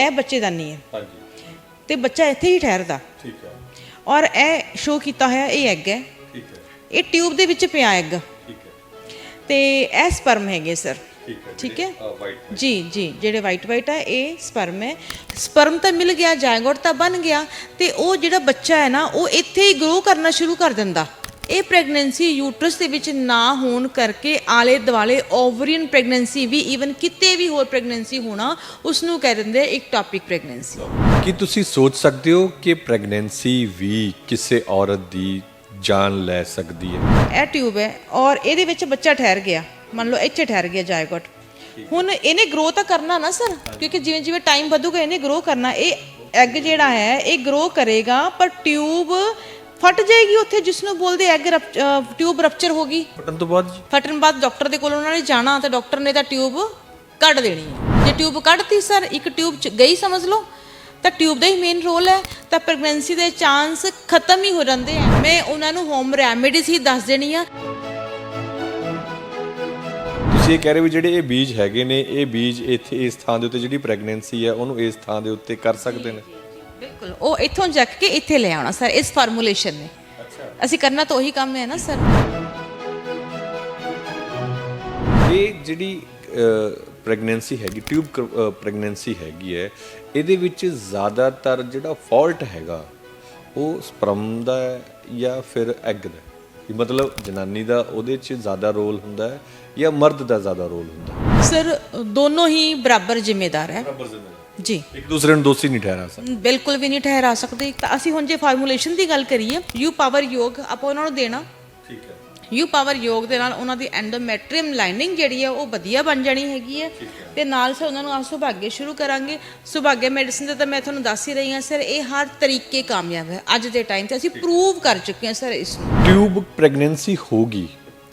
ਇਹ ਬੱਚੇਦਾਨੀ ਹੈ। ਹਾਂਜੀ। ਤੇ ਬੱਚਾ ਇੱਥੇ ਹੀ ਠਹਿਰਦਾ। ਠੀਕ ਹੈ। ਔਰ ਇਹ ਸ਼ੋ ਕੀਤਾ ਹੋਇਆ ਇਹ ਐਗ ਹੈ। ਠੀਕ ਹੈ। ਇਹ ਟਿਊਬ ਦੇ ਵਿੱਚ ਪਿਆ ਐਗ ਠੀਕ ਹੈ। ਤੇ ਇਹ ਸਪਰਮ ਹੈਗੇ ਸਰ ਠੀਕ ਹੈ ਜੀ ਜੀ ਜਿਹੜੇ ਵਾਈਟ ਵਾਈਟ ਹੈ ਇਹ ਸਪਰਮ ਹੈ। ਸਪਰਮ ਤਾਂ ਮਿਲ ਗਿਆ ਜਾਇਗੋਟ ਤਾਂ ਬਣ ਗਿਆ। ਤੇ ਉਹ ਜਿਹੜਾ ਬੱਚਾ ਹੈ ਨਾ ਉਹ ਇੱਥੇ ਹੀ ਗਰੋ ਕਰਨਾ ਸ਼ੁਰੂ ਕਰ ਦਿੰਦਾ। ਇਹ ਪ੍ਰੈਗਨੈਂਸੀ ਯੂਟਰਸ ਦੇ ਵਿੱਚ ਨਾ ਹੋਣ ਕਰਕੇ ਆਲੇ ਦੁਆਲੇ ਓਵਰੀਅਨ ਪ੍ਰੈਗਨੈਂਸੀ ਵੀ ਈਵਨ ਕਿਤੇ ਵੀ ਹੋਰ ਪ੍ਰੈਗਨੈਂਸੀ ਹੋਣਾ ਉਸ ਨੂੰ ਕਹਿ ਦਿੰਦੇ ਇੱਕ ਟੌਪਿਕ ਪ੍ਰੈਗਨੈਂਸੀ ਕੀ ਤੁਸੀਂ ਸੋਚ ਸਕਦੇ ਹੋ ਕਿ ਪ੍ਰੈਗਨੈਂਸੀ ਵੀ ਕਿਸੇ ਔਰਤ ਦੀ ਜਾਨ ਲੈ ਸਕਦੀ ਹੈ? ਇਹ ਟਿਊਬ ਹੈ ਔਰ ਇਹਦੇ ਵਿੱਚ ਬੱਚਾ ਠਹਿਰ ਗਿਆ। ਮੰਨ ਲਓ ਇੱਥੇ ਠਹਿਰ ਗਿਆ ਜਾਇਗੋਟ। ਹੁਣ ਇਹਨੇ ਗਰੋ ਤਾਂ ਕਰਨਾ ਨਾ ਸਰ ਕਿਉਂਕਿ ਜਿਵੇਂ ਜਿਵੇਂ ਟਾਈਮ ਵਧੂਗਾ ਇਹਨੇ ਗਰੋ ਕਰਨਾ। ਇਹ ਐਗ ਜਿਹੜਾ ਹੈ ਇਹ ਗਰੋ ਕਰੇਗਾ ਪਰ ਟਿਊਬ ਫਟ ਜਾਏਗੀ ਉੱਥੇ ਜਿਸ ਨੂੰ ਬੋਲਦੇ ਐਗ ਟਿਊਬ ਰਪਚਰ ਹੋ ਗਈ। ਫਟਣ ਤੋਂ ਬਾਅਦ ਜੀ? ਫਟਣ ਬਾਅਦ ਡਾਕਟਰ ਦੇ ਕੋਲ ਉਹਨਾਂ ਨੇ ਜਾਣਾ ਤੇ ਡਾਕਟਰ ਨੇ ਤਾਂ ਟਿਊਬ ਕੱਢ ਦੇਣੀ ਹੈ। ਜੇ ਟਿਊਬ ਕੱਢਤੀ ਸਰ ਇੱਕ ਟਿਊਬ ਚ ਗਈ ਸਮਝ ਲਓ ਤਾਂ ਟਿਊਬ ਦਾ ਹੀ ਮੇਨ ਰੋਲ ਹੈ ਤਾਂ ਪ੍ਰੈਗਨੈਂਸੀ ਦੇ ਚਾਂਸ ਖਤਮ ਹੀ ਹੋ ਜਾਂਦੇ ਆ। ਮੈਂ ਉਹਨਾਂ ਨੂੰ ਹੋਮ ਰੈਮੇਡੀਜ਼ ਹੀ ਦੱਸ ਦੇਣੀ ਆ। ਤੁਸੀਂ ਇਹ ਕਹਿ ਰਹੇ ਵੀ ਜਿਹੜੇ ਇਹ ਬੀਜ ਹੈਗੇ ਨੇ ਇਹ ਬੀਜ ਇੱਥੇ ਇਸ ਥਾਂ ਦੇ ਉੱਤੇ ਜਿਹੜੀ ਪ੍ਰੈਗਨੈਂਸੀ ਹੈ ਉਹਨੂੰ ਇਸ ਥਾਂ ਦੇ ਉੱਤੇ ਕਰ ਸਕਦੇ ਨੇ? ਬਿਲਕੁਲ। ਉਹ ਇੱਥੋਂ ਚੱਕ ਕੇ ਇੱਥੇ ਲੈ ਆਉਣਾ ਸਰ ਇਸ ਫਾਰਮੂਲੇਸ਼ਨ ਨੇ। ਅਸੀਂ ਕਰਨਾ ਤਾਂ ਉਹੀ ਕੰਮ ਹੈ ਨਾ ਸਰ। ਇਹ ਜਿਹੜੀ ਪ੍ਰੈਗਨੈਂਸੀ ਹੈਗੀ ਟਿਊਬ ਪ੍ਰੈਗਨੈਂਸੀ ਹੈਗੀ ਹੈ ਇਹਦੇ ਵਿੱਚ ਜ਼ਿਆਦਾਤਰ ਜਿਹੜਾ ਫਾਲਟ ਹੈਗਾ ਉਹ ਸਪਰਮ ਦਾ ਜਾਂ ਫਿਰ ਐਗ ਦਾ ਹੈ? ਵੀ ਮਤਲਬ ਜਨਾਨੀ ਦਾ ਉਹਦੇ 'ਚ ਜ਼ਿਆਦਾ ਰੋਲ ਹੁੰਦਾ ਹੈ ਜਾਂ ਮਰਦ ਦਾ ਜ਼ਿਆਦਾ ਰੋਲ ਹੁੰਦਾ ਹੈ। ਸਰ ਦੋਨੋਂ ਹੀ ਬਰਾਬਰ ਜ਼ਿੰਮੇਦਾਰ ਹੈ। ਜੀ। ਇੱਕ ਦੂਸਰੇ ਨੂੰ ਦੋਸ਼ੀ ਨਹੀਂ ਠਹਿਰਾ ਸਕਦਾ। ਬਿਲਕੁਲ ਵੀ ਨਹੀਂ ਠਹਿਰਾ ਸਕਦੇ। ਤਾਂ ਅਸੀਂ ਹੁਣ ਜੇ ਫਾਰਮੂਲੇਸ਼ਨ ਦੀ ਗੱਲ ਕਰੀਏ ਯੂ ਪਾਵਰ ਯੋਗ ਆਪਾਂ ਉਹਨਾਂ ਨੂੰ ਦੇਣਾ। ਠੀਕ ਹੈ। ਯੂ ਪਾਵਰ ਯੋਗ ਦੇ ਨਾਲ ਉਹਨਾਂ ਦੀ ਐਂਡੋਮੈਟ੍ਰੀਅਮ ਲਾਈਨਿੰਗ ਜਿਹੜੀ ਹੈ ਉਹ ਵਧੀਆ ਬਣ ਜਾਣੀ ਹੈਗੀ ਹੈ। ਤੇ ਨਾਲ ਸੇ ਉਹਨਾਂ ਨੂੰ ਆ ਸੁਭਾਗੇ ਸ਼ੁਰੂ ਕਰਾਂਗੇ। ਸੁਭਾਗੇ ਮੈਡੀਸਿਨ ਦਾ ਤਾਂ ਮੈਂ ਤੁਹਾਨੂੰ ਦੱਸ ਹੀ ਰਹੀ ਹਾਂ ਸਰ ਇਹ ਹਰ ਤਰੀਕੇ ਕਾਮਯਾਬ ਹੈ। ਅੱਜ ਦੇ ਟਾਈਮ ਤੇ ਅਸੀਂ ਪ੍ਰੂਵ ਕਰ ਚੁੱਕੇ ਹਾਂ ਸਰ ਇਸ ਨੂੰ। ਟਿਊਬ ਪ੍ਰੈਗਨੈਂਸੀ ਹੋਗੀ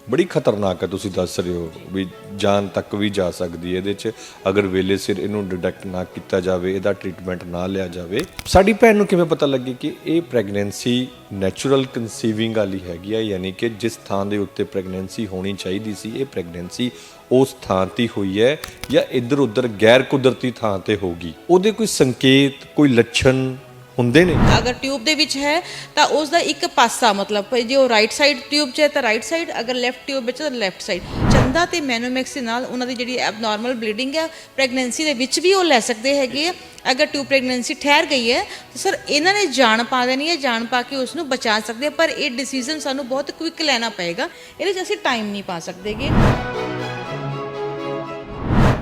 ਬੜੀ ਖਤਰਨਾਕ ਹੈ, ਤੁਸੀਂ ਦੱਸ ਰਹੇ ਹੋ ਵੀ ਜਾਨ ਤੱਕ ਵੀ ਜਾ ਸਕਦੀ ਹੈ। ਇਹਦੇ 'ਚ ਅਗਰ ਵੇਲੇ ਸਿਰ ਇਹਨੂੰ ਡਿਟੈਕਟ ਨਾ ਕੀਤਾ ਜਾਵੇ, ਇਹਦਾ ਟ੍ਰੀਟਮੈਂਟ ਨਾ ਲਿਆ ਜਾਵੇ, ਸਾਡੀ ਭੈਣ ਨੂੰ ਕਿਵੇਂ ਪਤਾ ਲੱਗੇ ਕਿ ਇਹ ਪ੍ਰੈਗਨੈਂਸੀ ਨੈਚੁਰਲ ਕਨਸੀਵਿੰਗ ਵਾਲੀ ਹੈਗੀ ਆ, ਯਾਨੀ ਕਿ ਜਿਸ ਥਾਂ ਦੇ ਉੱਤੇ ਪ੍ਰੈਗਨੈਂਸੀ ਹੋਣੀ ਚਾਹੀਦੀ ਸੀ, ਇਹ ਪ੍ਰੈਗਨੈਂਸੀ ਉਸ ਥਾਂ ਤੇ ਹੋਈ ਹੈ ਜਾਂ ਇੱਧਰ ਉੱਧਰ ਗੈਰ ਕੁਦਰਤੀ ਥਾਂ ਤੇ ਹੋਗੀ ਉਹਦੇ ਕੋਈ ਸੰਕੇਤ, ਕੋਈ ਲੱਛਣ ਹੁੰਦੇ ਨੇ। ਅਗਰ ਟਿਊਬ ਦੇ ਵਿੱਚ ਹੈ ਤਾਂ ਉਸ ਦਾ ਇੱਕ ਪਾਸਾ ਮਤਲਬ ਜੇ ਉਹ ਰਾਈਟ ਸਾਈਡ ਟਿਊਬ 'ਚ ਹੈ ਤਾਂ ਰਾਈਟ ਸਾਈਡ ਅਗਰ ਲੈਫਟ ਟਿਊਬ ਵਿੱਚ ਤਾਂ ਲੈਫਟ ਸਾਈਡ ਚੰਦਾ ਤੇ ਮੈਨੋਮੈਕਸ ਦੇ ਨਾਲ ਉਹਨਾਂ ਦੀ ਜਿਹੜੀ ਐਬਨੋਰਮਲ ਬਲੀਡਿੰਗ ਹੈ ਪ੍ਰੈਗਨੈਂਸੀ ਦੇ ਵਿੱਚ ਵੀ ਉਹ ਲੈ ਸਕਦੇ ਹੈਗੇ ਆ। ਅਗਰ ਟਿਊਬ ਪ੍ਰੈਗਨੈਂਸੀ ਠਹਿਰ ਗਈ ਹੈ ਤਾਂ ਸਰ ਇਹਨਾਂ ਨੇ ਜਾਨ ਪਾ ਦੇਣੀ ਹੈ ਜਾਨ ਪਾ ਕੇ ਉਸ ਨੂੰ ਬਚਾ ਸਕਦੇ ਪਰ ਇਹ ਡਿਸੀਜਨ ਸਾਨੂੰ ਬਹੁਤ ਕੁਇਕ ਲੈਣਾ ਪਏਗਾ। ਇਹਦੇ 'ਚ ਅਸੀਂ ਟਾਈਮ ਨਹੀਂ ਪਾ ਸਕਦੇਗੇ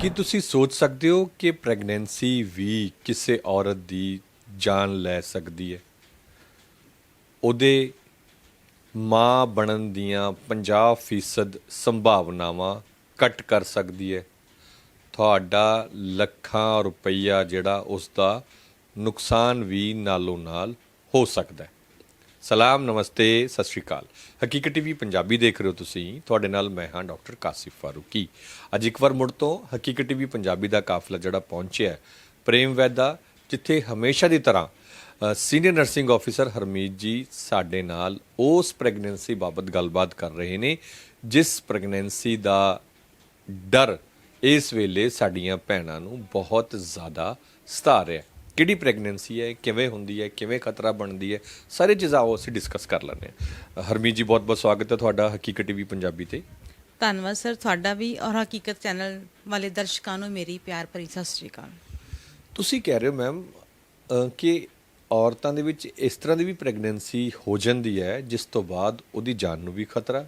ਕੀ ਤੁਸੀਂ ਸੋਚ ਸਕਦੇ ਹੋ ਕਿ ਪ੍ਰੈਗਨੈਂਸੀ ਵੀ ਕਿਸੇ ਔਰਤ ਦੀ ਜਾਨ ਲੈ ਸਕਦੀ ਹੈ। ਉਹਦੇ ਮਾਂ ਬਣਨ ਦੀਆਂ 50% ਸੰਭਾਵਨਾਵਾਂ ਕੱਟ ਕਰ ਸਕਦੀ ਹੈ। ਤੁਹਾਡਾ ਲੱਖਾਂ ਰੁਪਈਆ ਜਿਹੜਾ ਉਸ ਦਾ ਨੁਕਸਾਨ ਵੀ ਨਾਲੋਂ ਨਾਲ ਹੋ ਸਕਦਾ ਹੈ। ਸਲਾਮ, ਨਮਸਤੇ, ਸਤਿ ਸ਼੍ਰੀ ਅਕਾਲ। ਹਕੀਕਤ ਟੀਵੀ ਪੰਜਾਬੀ ਦੇਖ ਰਹੇ ਹੋ ਤੁਸੀਂ। ਤੁਹਾਡੇ ਨਾਲ ਮੈਂ ਹਾਂ ਡਾਕਟਰ ਕਾਸਿਫ ਫਾਰੂਕੀ। ਅੱਜ ਇੱਕ ਵਾਰ ਮੁੜ ਤੋਂ ਹਕੀਕਤ ਟੀਵੀ ਪੰਜਾਬੀ ਦਾ ਕਾਫਲਾ ਜਿਹੜਾ ਪਹੁੰਚਿਆ ਹੈ, ਪ੍ਰੇਮ ਵੈਦਾ ਜਿੱਥੇ ਹਮੇਸ਼ਾ ਦੀ ਤਰ੍ਹਾਂ ਸੀਨੀਅਰ ਨਰਸਿੰਗ ਆਫੀਸਰ ਹਰਮੀਤ ਜੀ ਸਾਡੇ ਨਾਲ ਉਸ ਪ੍ਰੈਗਨੈਂਸੀ ਬਾਬਤ ਗੱਲਬਾਤ ਕਰ ਰਹੇ ਨੇ, ਜਿਸ ਪ੍ਰੈਗਨੈਂਸੀ ਦਾ ਡਰ ਇਸ ਵੇਲੇ ਸਾਡੀਆਂ ਭੈਣਾਂ ਨੂੰ ਬਹੁਤ ਜ਼ਿਆਦਾ ਸਤਾ ਰਿਹਾ ਹੈ। ਕਿਹੜੀ ਪ੍ਰੈਗਨੈਂਸੀ ਹੈ, ਕਿਵੇਂ ਹੁੰਦੀ ਹੈ, ਕਿਵੇਂ ਖਤਰਾ ਬਣਦੀ ਹੈ, ਸਾਰੇ ਚੀਜ਼ਾਂ ਉਹ ਅਸੀਂ ਡਿਸਕਸ ਕਰ ਲੈਂਦੇ ਹਾਂ। ਹਰਮੀਤ ਜੀ, ਬਹੁਤ ਬਹੁਤ ਸਵਾਗਤ ਹੈ ਤੁਹਾਡਾ ਹਕੀਕਤ ਟੀਵੀ ਪੰਜਾਬੀ ਤੇ। ਧੰਨਵਾਦ ਸਰ, ਤੁਹਾਡਾ ਵੀ ਔਰ ਹਕੀਕਤ ਚੈਨਲ ਵਾਲੇ ਦਰਸ਼ਕਾਂ ਨੂੰ ਮੇਰੀ ਪਿਆਰ ਭਰੀ ਸਤਿ ਸ਼੍ਰੀ ਅਕਾਲ। ਤੁਸੀਂ ਕਹਿ ਰਹੇ ਹੋ ਮੈਮ ਕਿ ਔਰਤਾਂ ਦੇ ਵਿੱਚ ਇਸ ਤਰ੍ਹਾਂ ਦੀ ਵੀ ਪ੍ਰੈਗਨੈਂਸੀ ਹੋ ਜਾਂਦੀ ਹੈ ਜਿਸ ਤੋਂ ਬਾਅਦ ਉਹਦੀ ਜਾਨ ਨੂੰ ਵੀ ਖਤਰਾ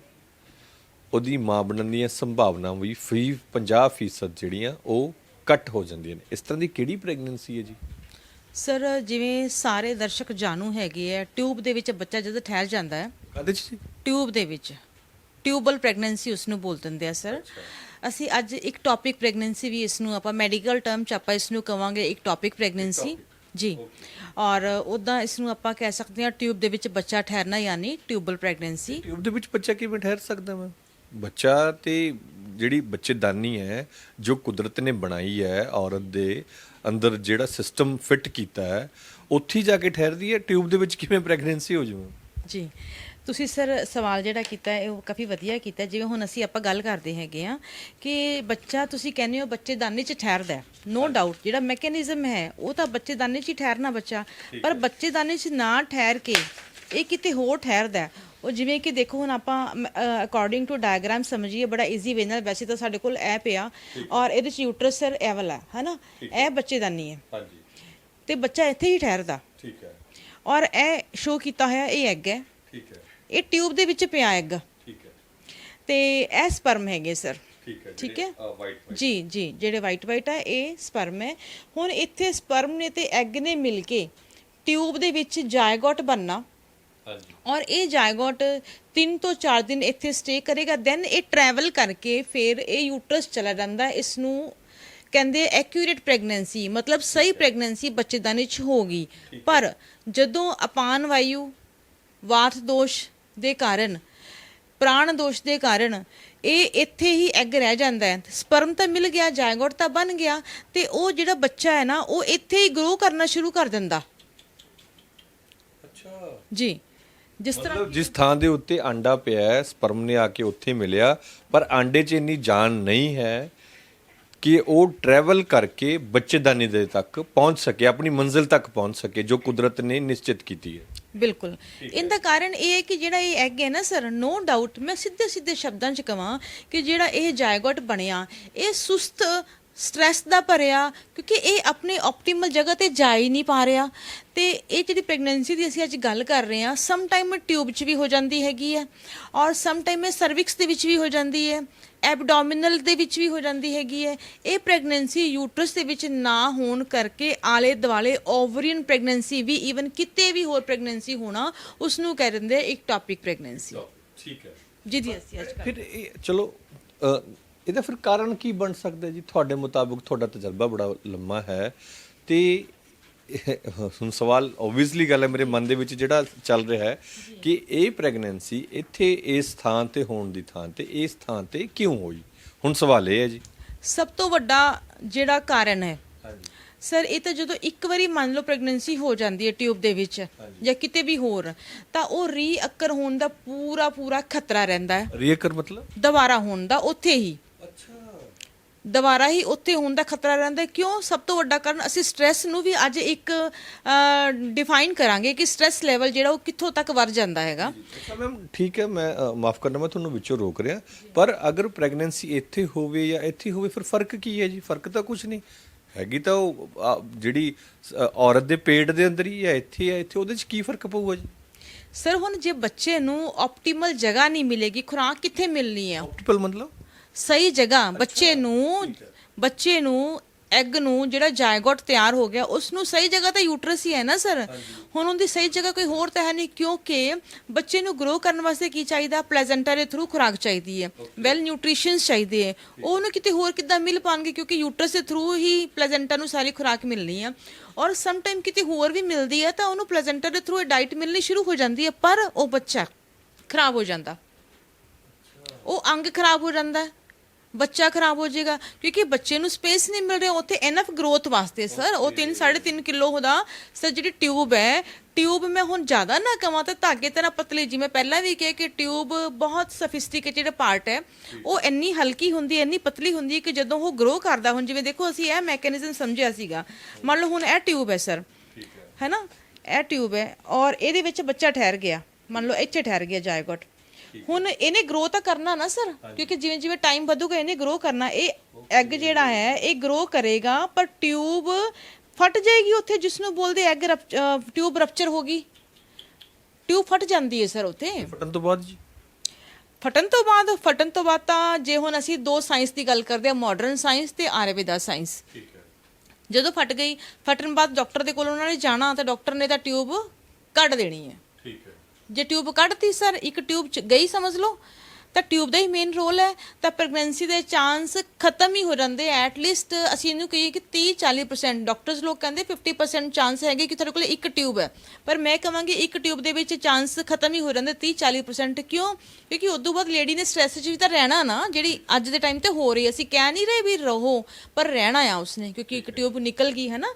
ਉਹਦੀ ਮਾਂ ਬਣਨ ਦੀਆਂ ਸੰਭਾਵਨਾਵਾਂ ਵੀ ਫਰੀ 50% ਜਿਹੜੀਆਂ ਉਹ ਕੱਟ ਹੋ ਜਾਂਦੀਆਂ ਨੇ। ਇਸ ਤਰ੍ਹਾਂ ਦੀ ਕਿਹੜੀ ਪ੍ਰੈਗਨੈਂਸੀ ਹੈ ਜੀ? ਸਰ ਜਿਵੇਂ ਸਾਰੇ ਦਰਸ਼ਕ ਜਾਣੂ ਹੈਗੇ ਆ ਟਿਊਬ ਦੇ ਵਿੱਚ ਬੱਚਾ ਜਦੋਂ ਠਹਿਰ ਜਾਂਦਾ ਹੈ ਕਾਹਦੇ ਚ ਜੀ? ਟਿਊਬ ਦੇ ਵਿੱਚ ਟਿਊਬਲ ਪ੍ਰੈਗਨੈਂਸੀ ਉਸ ਨੂੰ ਬੋਲ ਦਿੰਦੇ ਆ ਸਰ ਅਸੀਂ ਅੱਜ ਇੱਕ ਟੌਪਿਕ ਪ੍ਰੈਗਨੈਂਸੀ ਵੀ ਇਸ ਨੂੰ ਆਪਾਂ ਮੈਡੀਕਲ ਟਰਮ ਚ ਆਪਾਂ ਇਸ ਨੂੰ ਕਵਾਂਗੇ ਇੱਕ ਟੌਪਿਕ ਪ੍ਰੈਗਨੈਂਸੀ ਜੀ। ਔਰ ਉਦਾਂ ਇਸ ਨੂੰ ਆਪਾਂ ਕਹਿ ਸਕਦੇ ਹਾਂ ਟਿਊਬ ਦੇ ਵਿੱਚ ਬੱਚਾ ਠਹਿਰਨਾ ਯਾਨੀ ਟਿਊਬਲ ਪ੍ਰੈਗਨੈਂਸੀ ਟਿਊਬ ਦੇ ਵਿੱਚ ਬੱਚਾ ਕਿਵੇਂ ਠਹਿਰ ਸਕਦਾ ਮੈਂ ਬੱਚਾ ਤੇ ਜਿਹੜੀ ਬੱਚੇਦਾਨੀ ਹੈ ਜੋ ਕੁਦਰਤ ਨੇ ਬਣਾਈ ਹੈ ਔਰਤ ਦੇ ਅੰਦਰ ਜਿਹੜਾ ਸਿਸਟਮ ਫਿੱਟ ਕੀਤਾ ਹੈ ਉੱਥੇ ਜਾ ਕੇ ਠਹਿਰਦੀ ਹੈ। ਟਿਊਬ ਦੇ ਵਿੱਚ ਕਿਵੇਂ ਪ੍ਰੈਗਨੈਂਸੀ ਹੋ ਜਾਵੇ ਜੀ। ਤੁਸੀਂ ਸਰ ਸਵਾਲ ਜਿਹੜਾ ਕੀਤਾ ਹੈ ਉਹ ਕਾਫੀ ਵਧੀਆ ਕੀਤਾ। ਜਿਵੇਂ ਹੁਣ ਅਸੀਂ ਆਪਾਂ ਗੱਲ ਕਰਦੇ ਹੈਗੇ ਆ ਕਿ ਬੱਚਾ ਤੁਸੀਂ ਕਹਿੰਦੇ ਹੋ ਬੱਚੇਦਾਨੀ 'ਚ ਠਹਿਰਦਾ ਨੋ ਡਾਊਟ ਜਿਹੜਾ ਮੈਕੈਨਿਜ਼ਮ ਹੈ ਉਹ ਤਾਂ ਬੱਚੇਦਾਨੀ 'ਚ ਹੀ ਠਹਿਰਨਾ ਬੱਚਾ। ਪਰ ਬੱਚੇਦਾਨੀ 'ਚ ਨਾ ਠਹਿਰ ਕੇ ਇਹ ਕਿਤੇ ਹੋਰ ਠਹਿਰਦਾ। ਉਹ ਜਿਵੇਂ ਕਿ ਦੇਖੋ ਹੁਣ ਆਪਾਂ ਅਕੋਰਡਿੰਗ ਟੂ ਡਾਇਗਰਾਮ ਸਮਝੀਏ ਬੜਾ ਈਜ਼ੀ ਵੇ ਨਾਲ ਵੈਸੇ ਤਾਂ ਸਾਡੇ ਕੋਲ ਐ ਪਿਆ ਔਰ ਇਹਦੇ 'ਚ ਯੂਟਰਸ ਸਰ ਇਹ ਵਾਲਾ ਹੈ ਹਨਾ? ਇਹ ਬੱਚੇਦਾਨੀ ਹੈ। ਹਾਂਜੀ। ਤੇ ਬੱਚਾ ਇੱਥੇ ਹੀ ਠਹਿਰਦਾ। ਠੀਕ ਹੈ। ਔਰ ਇਹ ਸ਼ੋ ਕੀਤਾ ਹੋਇਆ ਇਹ ਐਗ ਹੈ। ਠੀਕ ਹੈ। ਇਹ ਟਿਊਬ ਦੇ ਵਿੱਚ ਪਿਆ ਐਗ। ਠੀਕ ਹੈ। ਤੇ ਇਹ ਸਪਰਮ ਹੈਗੇ ਸਰ। ਠੀਕ ਹੈ ਠੀਕ ਹੈ? ਵਾਈਟ ਜੀ ਜੀ ਜਿਹੜੇ ਵਾਈਟ ਵਾਈਟ ਹੈ ਇਹ ਸਪਰਮ ਹੈ। ਹੁਣ ਇੱਥੇ ਸਪਰਮ ਨੇ ਤੇ ਐਗ ਨੇ ਮਿਲ ਕੇ ਟਿਊਬ ਦੇ ਵਿੱਚ ਜਾਇਗੋਟ ਹਾਂਜੀ। ਔਰ ਇਹ ਜਾਇਗੋਟ 3 ਤੋਂ 4 ਦਿਨ ਇੱਥੇ ਸਟੇ ਕਰੇਗਾ। ਦੈਨ ਇਹ ਟਰੈਵਲ ਕਰਕੇ ਫਿਰ ਇਹ ਯੂਟਰਸ ਚਲਾ ਜਾਂਦਾ। ਇਸ ਨੂੰ ਕਹਿੰਦੇ ਐਕਿਊਰੇਟ ਪ੍ਰੈਗਨੈਂਸੀ ਮਤਲਬ ਸਹੀ ਪ੍ਰੈਗਨੈਂਸੀ ਬੱਚੇਦਾਨੀ ਚ ਹੋਗੀ ਪਰ ਜਦੋਂ ਅਪਾਨ ਵਾਯੂ ਵਾਤ ਦੋਸ਼ ਦੇ ਕਾਰਨ ਪ੍ਰਾਣ ਦੋਸ਼ ਦੇ ਕਾਰਨ ਇਹ ਇੱਥੇ ਹੀ ਐਗ ਰਹਿ ਜਾਂਦਾ ਹੈ। ਸਪਰਮ ਤਾਂ ਮਿਲ ਗਿਆ ਜਾਇਗੋਟ ਤਾਂ ਬਣ ਗਿਆ ਤੇ ਉਹ ਜਿਹੜਾ ਬੱਚਾ ਹੈ ਨਾ ਉਹ ਇੱਥੇ ਹੀ ਗਰੋ ਕਰਨਾ ਸ਼ੁਰੂ ਕਰ ਦਿੰਦਾ। ਅੱਛਾ। ਜੀ। ਜਿਸ ਤਰ੍ਹਾਂ ਮਤਲਬ ਜਿਸ ਥਾਂ ਦੇ ਉੱਤੇ ਆਂਡਾ ਪਿਆ ਹੈ ਸਪਰਮ ਨੇ ਆ ਕੇ ਉੱਥੇ ਮਿਲਿਆ ਪਰ ਆਂਡੇ 'ਚ ਇੰਨੀ ਜਾਨ ਨਹੀਂ ਹੈ ਕਿ ਉਹ ਟਰੈਵਲ ਕਰਕੇ ਬੱਚੇਦਾਨੀ ਦੇ ਤੱਕ ਪਹੁੰਚ ਸਕੇ ਆਪਣੀ ਮੰਜ਼ਿਲ ਤੱਕ ਪਹੁੰਚ ਸਕੇ ਜੋ ਕੁਦਰਤ ਨੇ ਨਿਸ਼ਚਿਤ ਕੀਤੀ ਹੈ। ਬਿਲਕੁਲ। ਇਹਦਾ ਕਾਰਨ ਇਹ ਹੈ ਕਿ ਜਿਹੜਾ ਇਹ ਐਗ ਹੈ ਨਾ ਸਰ ਨੋ ਡਾਊਟ ਮੈਂ ਸਿੱਧੇ ਸਿੱਧੇ ਸ਼ਬਦਾਂ 'ਚ ਕਹਾਂ ਕਿ ਜਿਹੜਾ ਇਹ ਜਾਇਗੋਟ ਬਣਿਆ ਇਹ ਸੁਸਤ ਸਟ੍ਰੈਸ ਦਾ ਭਰਿਆ ਕਿਉਂਕਿ ਇਹ ਆਪਣੇ ਆਪਟੀਮਲ ਜਗ੍ਹਾ ਤੇ ਜਾ ਹੀ ਨਹੀਂ ਪਾ ਰਿਹਾ। ਤੇ ਇਹ ਜਿਹੜੀ ਪ੍ਰੈਗਨੈਂਸੀ ਦੀ ਅਸੀਂ ਅੱਜ ਗੱਲ ਕਰ ਰਹੇ ਹਾਂ ਸਮ ਟਾਈਮ ਟਿਊਬ 'ਚ ਵੀ ਹੋ ਜਾਂਦੀ ਹੈਗੀ ਹੈ ਔਰ ਸਮ ਟਾਈਮ ਇਹ ਸਰਵਿਕਸ ਦੇ ਵਿੱਚ ਵੀ ਹੋ ਜਾਂਦੀ ਹੈ। ਐਬਡੋਮਿਨਲ ਦੇ ਵਿੱਚ ਵੀ ਹੋ ਜਾਂਦੀ ਹੈਗੀ ਹੈ। ਇਹ ਪ੍ਰੈਗਨੈਂਸੀ ਯੂਟਰਸ ਦੇ ਵਿੱਚ ਨਾ ਹੋਣ ਕਰਕੇ ਆਲੇ ਦੁਆਲੇ ਓਵਰੀਅਨ ਪ੍ਰੈਗਨੈਂਸੀ ਵੀ ਈਵਨ ਕਿਤੇ ਵੀ ਹੋਰ ਪ੍ਰੈਗਨੈਂਸੀ ਹੋਣਾ ਉਸ ਨੂੰ ਕਹਿ ਦਿੰਦੇ ਇੱਕ ਟਾਪਿਕ ਪ੍ਰੈਗਨੈਂਸੀ ਠੀਕ ਹੈ। ਜਿਹਦੀ ਅਸੀਂ ਅੱਜ ਫਿਰ ਇਹ ਚਲੋ ਇਹਦਾ ਫਿਰ ਕਾਰਨ ਕੀ ਬਣ ਸਕਦਾ ਜੀ? ਤੁਹਾਡੇ ਮੁਤਾਬਕ ਤੁਹਾਡਾ ਤਜਰਬਾ ਬੜਾ ਲੰਮਾ ਹੈ ਤੇ ਹੁਣ ਸਵਾਲ ਓਬਵੀਅਸਲੀ ਗੱਲ ਹੈ ਮੇਰੇ ਮਨ ਦੇ ਵਿੱਚ ਜਿਹੜਾ ਚੱਲ ਰਿਹਾ ਹੈ ਕਿ ਇਹ ਪ੍ਰੈਗਨੈਂਸੀ ਇੱਥੇ ਇਸ ਥਾਂ ਤੇ ਹੋਣ ਦੀ ਥਾਂ ਤੇ ਇਸ ਥਾਂ ਤੇ ਕਿਉਂ ਹੋਈ? ਹੁਣ ਸਵਾਲ ਇਹ ਹੈ ਜੀ। ਸਭ ਤੋਂ ਵੱਡਾ ਜਿਹੜਾ ਕਾਰਨ ਹੈ। ਸਰ ਇਹ ਤਾਂ ਜਦੋਂ ਇੱਕ ਵਾਰੀ ਮੰਨ ਲਓ ਪ੍ਰੈਗਨੈਂਸੀ ਹੋ ਜਾਂਦੀ ਹੈ ਟਿਊਬ ਦੇ ਵਿੱਚ ਜਾਂ ਕਿਤੇ ਵੀ ਹੋਰ ਤਾਂ ਉਹ ਰੀਅਕਰ ਹੋਣ ਦਾ ਪੂਰਾ ਪੂਰਾ ਖਤਰਾ ਰਹਿੰਦਾ ਹੈ। ਰੀਅਕਰ ਮਤਲਬ? ਦੁਬਾਰਾ ਹੋਣ ਦਾ ਉੱਥੇ ਹੀ। ਦੁਬਾਰਾ ਹੀ ਉੱਥੇ ਹੋਣ ਦਾ ਖਤਰਾ ਰਹਿੰਦਾ। ਕਿਉਂ? ਸਭ ਤੋਂ ਵੱਡਾ ਕਾਰਨ ਅਸੀਂ ਸਟ੍ਰੈਸ ਨੂੰ ਵੀ ਅੱਜ ਇੱਕ ਡਿਫਾਈਨ ਕਰਾਂਗੇ ਕਿ ਸਟ੍ਰੈਸ ਲੈਵਲ ਜਿਹੜਾ ਉਹ ਕਿੱਥੋਂ ਤੱਕ ਵੱਧ ਜਾਂਦਾ ਹੈਗਾ। ਮੈਮ ਠੀਕ ਹੈ ਮੈਂ ਮਾਫ ਕਰਨਾ ਮੈਂ ਤੁਹਾਨੂੰ ਵਿੱਚੋਂ ਰੋਕ ਰਿਹਾ। ਪਰ ਅਗਰ ਪ੍ਰੈਗਨੈਂਸੀ ਇੱਥੇ ਹੋਵੇ ਜਾਂ ਇੱਥੇ ਹੋਵੇ ਫਿਰ ਫ਼ਰਕ ਕੀ ਹੈ ਜੀ? ਫ਼ਰਕ ਤਾਂ ਕੁਝ ਨਹੀਂ। ਹੈਗੀ ਤਾਂ ਉਹ ਜਿਹੜੀ ਔਰਤ ਦੇ ਪੇਟ ਦੇ ਅੰਦਰ ਹੀ ਹੈ ਇੱਥੇ ਹੈ ਇੱਥੇ ਉਹਦੇ 'ਚ ਕੀ ਫ਼ਰਕ ਪਊਗਾ ਜੀ? ਸਰ ਹੁਣ ਜੇ ਬੱਚੇ ਨੂੰ ਆਪਟੀਮਲ ਜਗ੍ਹਾ ਨਹੀਂ ਮਿਲੇਗੀ ਖੁਰਾਕ ਕਿੱਥੇ ਮਿਲਣੀ ਹੈ? ਆਪਟੀਪਲ ਮਤਲਬ? ਸਹੀ ਜਗ੍ਹਾ ਬੱਚੇ ਨੂੰ ਬੱਚੇ ਨੂੰ ਐਗ ਨੂੰ ਜਿਹੜਾ ਜਾਇਗੋਟ ਤਿਆਰ ਹੋ ਗਿਆ ਉਸ ਨੂੰ ਸਹੀ ਜਗ੍ਹਾ ਤਾਂ ਯੂਟਰਸ ਹੀ ਹੈ ਨਾ ਸਰ ਹੁਣ ਉਹਦੀ ਸਹੀ ਜਗ੍ਹਾ ਕੋਈ ਹੋਰ ਤਾਂ ਹੈ ਨਹੀਂ ਕਿਉਂਕਿ ਬੱਚੇ ਨੂੰ ਗਰੋ ਕਰਨ ਵਾਸਤੇ ਕੀ ਚਾਹੀਦਾ? ਪਲੇਜ਼ੈਂਟਾ ਦੇ ਥਰੂ ਖੁਰਾਕ ਚਾਹੀਦੀ ਹੈ। ਵੈਲ ਨਿਊਟ੍ਰੀਸ਼ਨਸ ਚਾਹੀਦੇ ਹੈ। ਉਹ ਉਹਨੂੰ ਕਿਤੇ ਹੋਰ ਕਿੱਦਾਂ ਮਿਲ ਪਾਣਗੇ? ਕਿਉਂਕਿ ਯੂਟਰਸ ਦੇ ਥਰੂ ਹੀ ਪਲੇਜ਼ੈਂਟਾ ਨੂੰ ਸਾਰੀ ਖੁਰਾਕ ਮਿਲਣੀ ਹੈ। ਔਰ ਸਮ ਟਾਈਮ ਕਿਤੇ ਹੋਰ ਵੀ ਮਿਲਦੀ ਹੈ ਤਾਂ ਉਹਨੂੰ ਪਲੇਜ਼ੈਂਟਾ ਦੇ ਥਰੂ ਇਹ ਡਾਈਟ ਮਿਲਣੀ ਸ਼ੁਰੂ ਹੋ ਜਾਂਦੀ ਹੈ ਪਰ ਉਹ ਬੱਚਾ ਖਰਾਬ ਹੋ ਜਾਂਦਾ। ਉਹ ਅੰਗ ਖਰਾਬ ਹੋ ਜਾਂਦਾ। ਬੱਚਾ ਖਰਾਬ ਹੋ ਜਾਏਗਾ ਕਿਉਂਕਿ ਬੱਚੇ ਨੂੰ ਸਪੇਸ ਨਹੀਂ ਮਿਲ ਰਿਹਾ ਉੱਥੇ ਐਨਫ ਗਰੋਥ ਵਾਸਤੇ ਸਰ ਉਹ 3 3.5 ਕਿਲੋ ਦਾ ਸਰ ਜਿਹੜੀ ਟਿਊਬ ਹੈ ਟਿਊਬ ਮੈਂ ਹੁਣ ਜ਼ਿਆਦਾ ਨਾ ਕਵਾਂ ਤਾਂ ਧਾਗੇ ਤਰ੍ਹਾਂ ਪਤਲੀ ਜਿਵੇਂ ਪਹਿਲਾਂ ਵੀ ਕਿਹਾ ਕਿ ਟਿਊਬ ਬਹੁਤ ਸਫਿਸਟੀਕੇਟਡ ਪਾਰਟ ਹੈ। ਉਹ ਇੰਨੀ ਹਲਕੀ ਹੁੰਦੀ ਹੈ ਇੰਨੀ ਪਤਲੀ ਹੁੰਦੀ ਹੈ ਕਿ ਜਦੋਂ ਉਹ ਗਰੋ ਕਰਦਾ ਹੁਣ ਜਿਵੇਂ ਦੇਖੋ ਅਸੀਂ ਇਹ ਮੈਕੈਨਿਜ਼ਮ ਸਮਝਿਆ ਸੀਗਾ। ਮੰਨ ਲਓ ਹੁਣ ਇਹ ਟਿਊਬ ਹੈ ਸਰ ਹੈ। ਨਾ? ਇਹ ਟਿਊਬ ਹੈ ਔਰ ਇਹਦੇ ਵਿੱਚ ਬੱਚਾ ਠਹਿਰ ਗਿਆ। ਮੰਨ ਲਓ ਇੱਥੇ ਠਹਿਰ ਗਿਆ ਜਾਇਗੋਟ ਹੁਣ ਇਹਨੇ ਗਰੋ ਤਾਂ ਕਰਨਾ ਨਾ ਸਰ ਕਿਉਂਕਿ ਜਿਵੇਂ ਜਿਵੇਂ ਟਾਈਮ ਵਧੂਗਾ ਇਹਨੇ ਗਰੋ ਕਰਨਾ ਇਹ ਐਗ ਜਿਹੜਾ ਹੈ ਇਹ ਗਰੋ ਕਰੇਗਾ ਪਰ ਟਿਊਬ ਫਟ ਜਾਏਗੀ ਉੱਥੇ ਜਿਸ ਨੂੰ ਬੋਲਦੇ ਐਗ ਟਿਊਬ ਰਪਚਰ ਹੋ ਗਈ। ਟਿਊਬ ਫਟ ਜਾਂਦੀ ਹੈ ਸਰ ਉੱਥੇ। ਫਟਣ ਤੋਂ ਬਾਅਦ ਜੀ? ਫਟਣ ਤੋਂ ਬਾਅਦ ਫਟਣ ਤੋਂ ਬਾਅਦ ਤਾਂ ਜੇ ਹੁਣ ਅਸੀਂ ਦੋ ਸਾਇੰਸ ਦੀ ਗੱਲ ਕਰਦੇ ਹਾਂ ਮਾਡਰਨ ਸਾਇੰਸ ਤੇ ਆਯੁਰਵੇਦਾ ਸਾਇੰਸ ਠੀਕ ਹੈ। ਜਦੋਂ ਫਟ ਗਈ ਫਟਣ ਬਾਅਦ ਡਾਕਟਰ ਦੇ ਕੋਲ ਉਹਨਾਂ ਨੇ ਜਾਣਾ ਤਾਂ ਡਾਕਟਰ ਨੇ ਤਾਂ ਟਿਊਬ ਕੱਢ ਦੇਣੀ ਹੈ। ਠੀਕ ਹੈ। ਜੇ ਟਿਊਬ ਕੱਢਤੀ ਸਰ, ਇੱਕ ਟਿਊਬ ਚ ਗਈ ਸਮਝ ਲਓ, ਤਾਂ ਟਿਊਬ ਦਾ ਹੀ ਮੇਨ ਰੋਲ ਹੈ, ਤਾਂ ਪ੍ਰੈਗਨੈਂਸੀ ਦੇ ਚਾਂਸ ਖਤਮ ਹੀ ਹੋ ਜਾਂਦੇ ਐਟ ਲੀਸਟ ਅਸੀਂ ਇਹਨੂੰ ਕਹੀਏ ਕਿ 30 40% ਡਾਕਟਰਸ ਲੋਕ ਕਹਿੰਦੇ 50% ਚਾਂਸ ਹੈਗੇ ਕਿ ਤੁਹਾਡੇ ਕੋਲ ਇੱਕ ਟਿਊਬ ਹੈ। ਪਰ ਮੈਂ ਕਹਾਂਗੀ ਇੱਕ ਟਿਊਬ ਦੇ ਵਿੱਚ ਚਾਂਸ ਖਤਮ ਹੀ ਹੋ ਜਾਂਦੇ 30 40% ਕਿਉਂ? ਕਿਉਂਕਿ ਉਦੋਂ ਬਾਅਦ ਲੇਡੀ ਨੇ ਸਟ੍ਰੈਸ 'ਚ ਵੀ ਤਾਂ ਰਹਿਣਾ ਨਾ, ਜਿਹੜੀ ਅੱਜ ਦੇ ਟਾਈਮ ਤੇ ਹੋ ਰਹੀ ਅਸੀਂ ਕਹਿ ਨਹੀਂ ਰਹੇ ਵੀ ਰਹੋ, ਪਰ ਰਹਿਣਾ ਆ ਉਸਨੇ, ਕਿਉਂਕਿ ਇੱਕ ਟਿਊਬ ਨਿਕਲ ਗਈ ਹੈ ਨਾ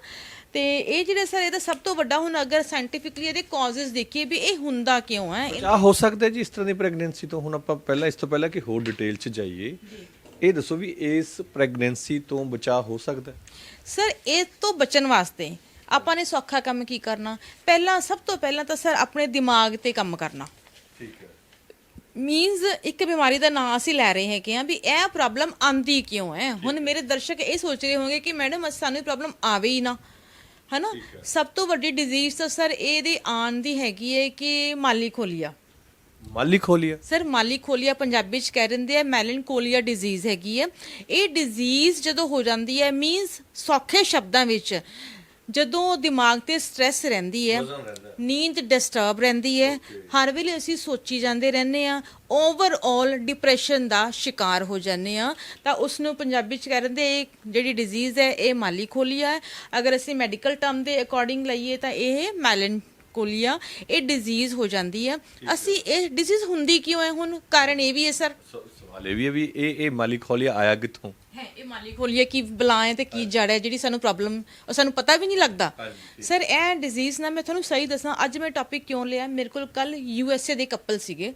ਤੇ ਇਹ ਜਿਹੜਾ ਸਰ ਇਹਦਾ ਸਭ ਤੋਂ ਵੱਡਾ ਹੁਣ ਅਗਰ ਸਾਇੰਟੀਫਿਕਲੀ ਇਹਦੇ ਕਾਜ਼ਸ ਦੇਖੀਏ ਵੀ ਇਹ ਹੁੰਦਾ ਕਿਉਂ ਹੈ? ਕਿਆ ਹੋ ਸਕਦਾ ਜੀ ਇਸ ਤਰ੍ਹਾਂ ਦੀ ਪ੍ਰੈਗਨੈਂਸੀ ਤੋਂ ਹੁਣ ਆਪਾਂ ਪਹਿਲਾਂ ਇਸ ਤੋਂ ਪਹਿਲਾਂ ਕਿ ਹੋਰ ਡਿਟੇਲ 'ਚ ਜਾਈਏ। ਇਹ ਦੱਸੋ ਵੀ ਇਸ ਪ੍ਰੈਗਨੈਂਸੀ ਤੋਂ ਬਚਾਅ ਹੋ ਸਕਦਾ? ਸਰ ਇਹ ਤੋਂ ਬਚਣ ਵਾਸਤੇ ਆਪਾਂ ਨੇ ਸੌਖਾ ਕੰਮ ਕੀ ਕਰਨਾ? ਪਹਿਲਾਂ ਸਭ ਤੋਂ ਪਹਿਲਾਂ ਤਾਂ ਸਰ ਆਪਣੇ ਦਿਮਾਗ ਤੇ ਕੰਮ ਕਰਨਾ। ਮੀਨਸ ਇੱਕ ਬਿਮਾਰੀ ਦਾ ਨਾਂ ਅਸੀਂ ਲੈ ਰਹੇ ਹੈਗੇ ਆ ਵੀ ਇਹ ਪ੍ਰੋਬਲਮ ਆਂਦੀ ਕਿਉਂ ਹੈ? ਹੁਣ ਮੇਰੇ ਦਰਸ਼ਕ ਇਹ ਸੋਚ ਰਹੇ ਹੋਣਗੇ ਕਿ ਮੈਡਮ ਅਸੀਂ ਸਾਨੂੰ ਪ੍ਰੋਬਲਮ ਆਵੇ ਹੀ ਨਾ। ਹਨਾ? ਸਭ ਤੋਂ ਵੱਡੀ ਡਿਜ਼ੀਜ਼ ਤਾਂ ਸਰ ਇਹਦੀ ਆਉਣ ਦੀ ਹੈਗੀ ਹੈ ਕਿ ਮਾਲੀ ਖੋਲੀਆ। ਮਾਲੀ ਖੋਲੀਆ? ਸਰ ਮਾਲੀ ਖੋਲੀਆ ਪੰਜਾਬੀ ਚ ਕਹਿ ਦਿੰਦੇ ਆ ਮੈਲਨਕੋਲੀਆ ਡਿਜ਼ੀਜ਼ ਹੈਗੀ ਹੈ। ਇਹ ਡਿਜ਼ੀਜ਼ ਜਦੋਂ ਹੋ ਜਾਂਦੀ ਹੈ ਮੀਨਸ ਸੌਖੇ ਸ਼ਬਦਾਂ ਵਿੱਚ ਜਦੋਂ ਦਿਮਾਗ ਤੇ ਸਟ੍ਰੈਸ ਰਹਿੰਦੀ ਹੈ ਨੀਂਦ ਡਿਸਟਰਬ ਰਹਿੰਦੀ ਹੈ ਹਰ ਵੇਲੇ ਅਸੀਂ ਸੋਚੀ ਜਾਂਦੇ ਰਹਿੰਦੇ ਆ ਓਵਰਆਲ ਡਿਪਰੈਸ਼ਨ ਦਾ ਸ਼ਿਕਾਰ ਹੋ ਜਾਂਦੇ ਆ ਤਾਂ ਉਸ ਨੂੰ ਪੰਜਾਬੀ ਚ ਕਹਿ ਦਿੰਦੇ ਇਹ ਜਿਹੜੀ ਡਿਜ਼ੀਜ਼ ਹੈ ਇਹ ਮਾਲੀ ਖੋਲੀਆ ਹੈ। ਅਗਰ ਅਸੀਂ ਮੈਡੀਕਲ ਟਰਮ ਦੇ ਅਕੋਰਡਿੰਗ ਲਈਏ ਤਾਂ ਇਹ ਮੈਲਨ ਕੋਲੀਆ ਇਹ ਡਿਜ਼ੀਜ਼ ਹੋ ਜਾਂਦੀ ਹੈ। ਅਸੀਂ ਇਹ ਡਿਜ਼ੀਜ਼ ਹੁੰਦੀ ਕਿਉਂ ਹੈ ਹੁਣ? ਕਾਰਨ ਇਹ ਵੀ ਹੈ ਸਰ ਇਹ ਵੀ ਵੀ ਇਹ ਇਹ ਮਾਲੀ ਖੋਲੀਆ ਆਇਆ ਕਿੱਥੋਂ? ਹੈ ਇਹ ਮਾਲੀ ਖੋਲੀਆ ਕੀ ਬਲਾ ਹੈ ਤੇ ਕੀ ਜੜ ਹੈ ਜਿਹੜੀ ਸਾਨੂੰ ਪ੍ਰੋਬਲਮ ਉਹ ਸਾਨੂੰ ਪਤਾ ਵੀ ਨਹੀਂ ਲੱਗਦਾ। ਸਰ ਇਹ ਡਿਜ਼ੀਜ਼ ਨਾ ਮੈਂ ਤੁਹਾਨੂੰ ਸਹੀ ਦੱਸਾਂ ਅੱਜ ਮੈਂ ਟੌਪਿਕ ਕਿਉਂ ਲਿਆ? ਮੇਰੇ ਕੋਲ ਕੱਲ ਯੂ ਐਸ ਏ ਦੇ ਕਪਲ ਸੀਗੇ।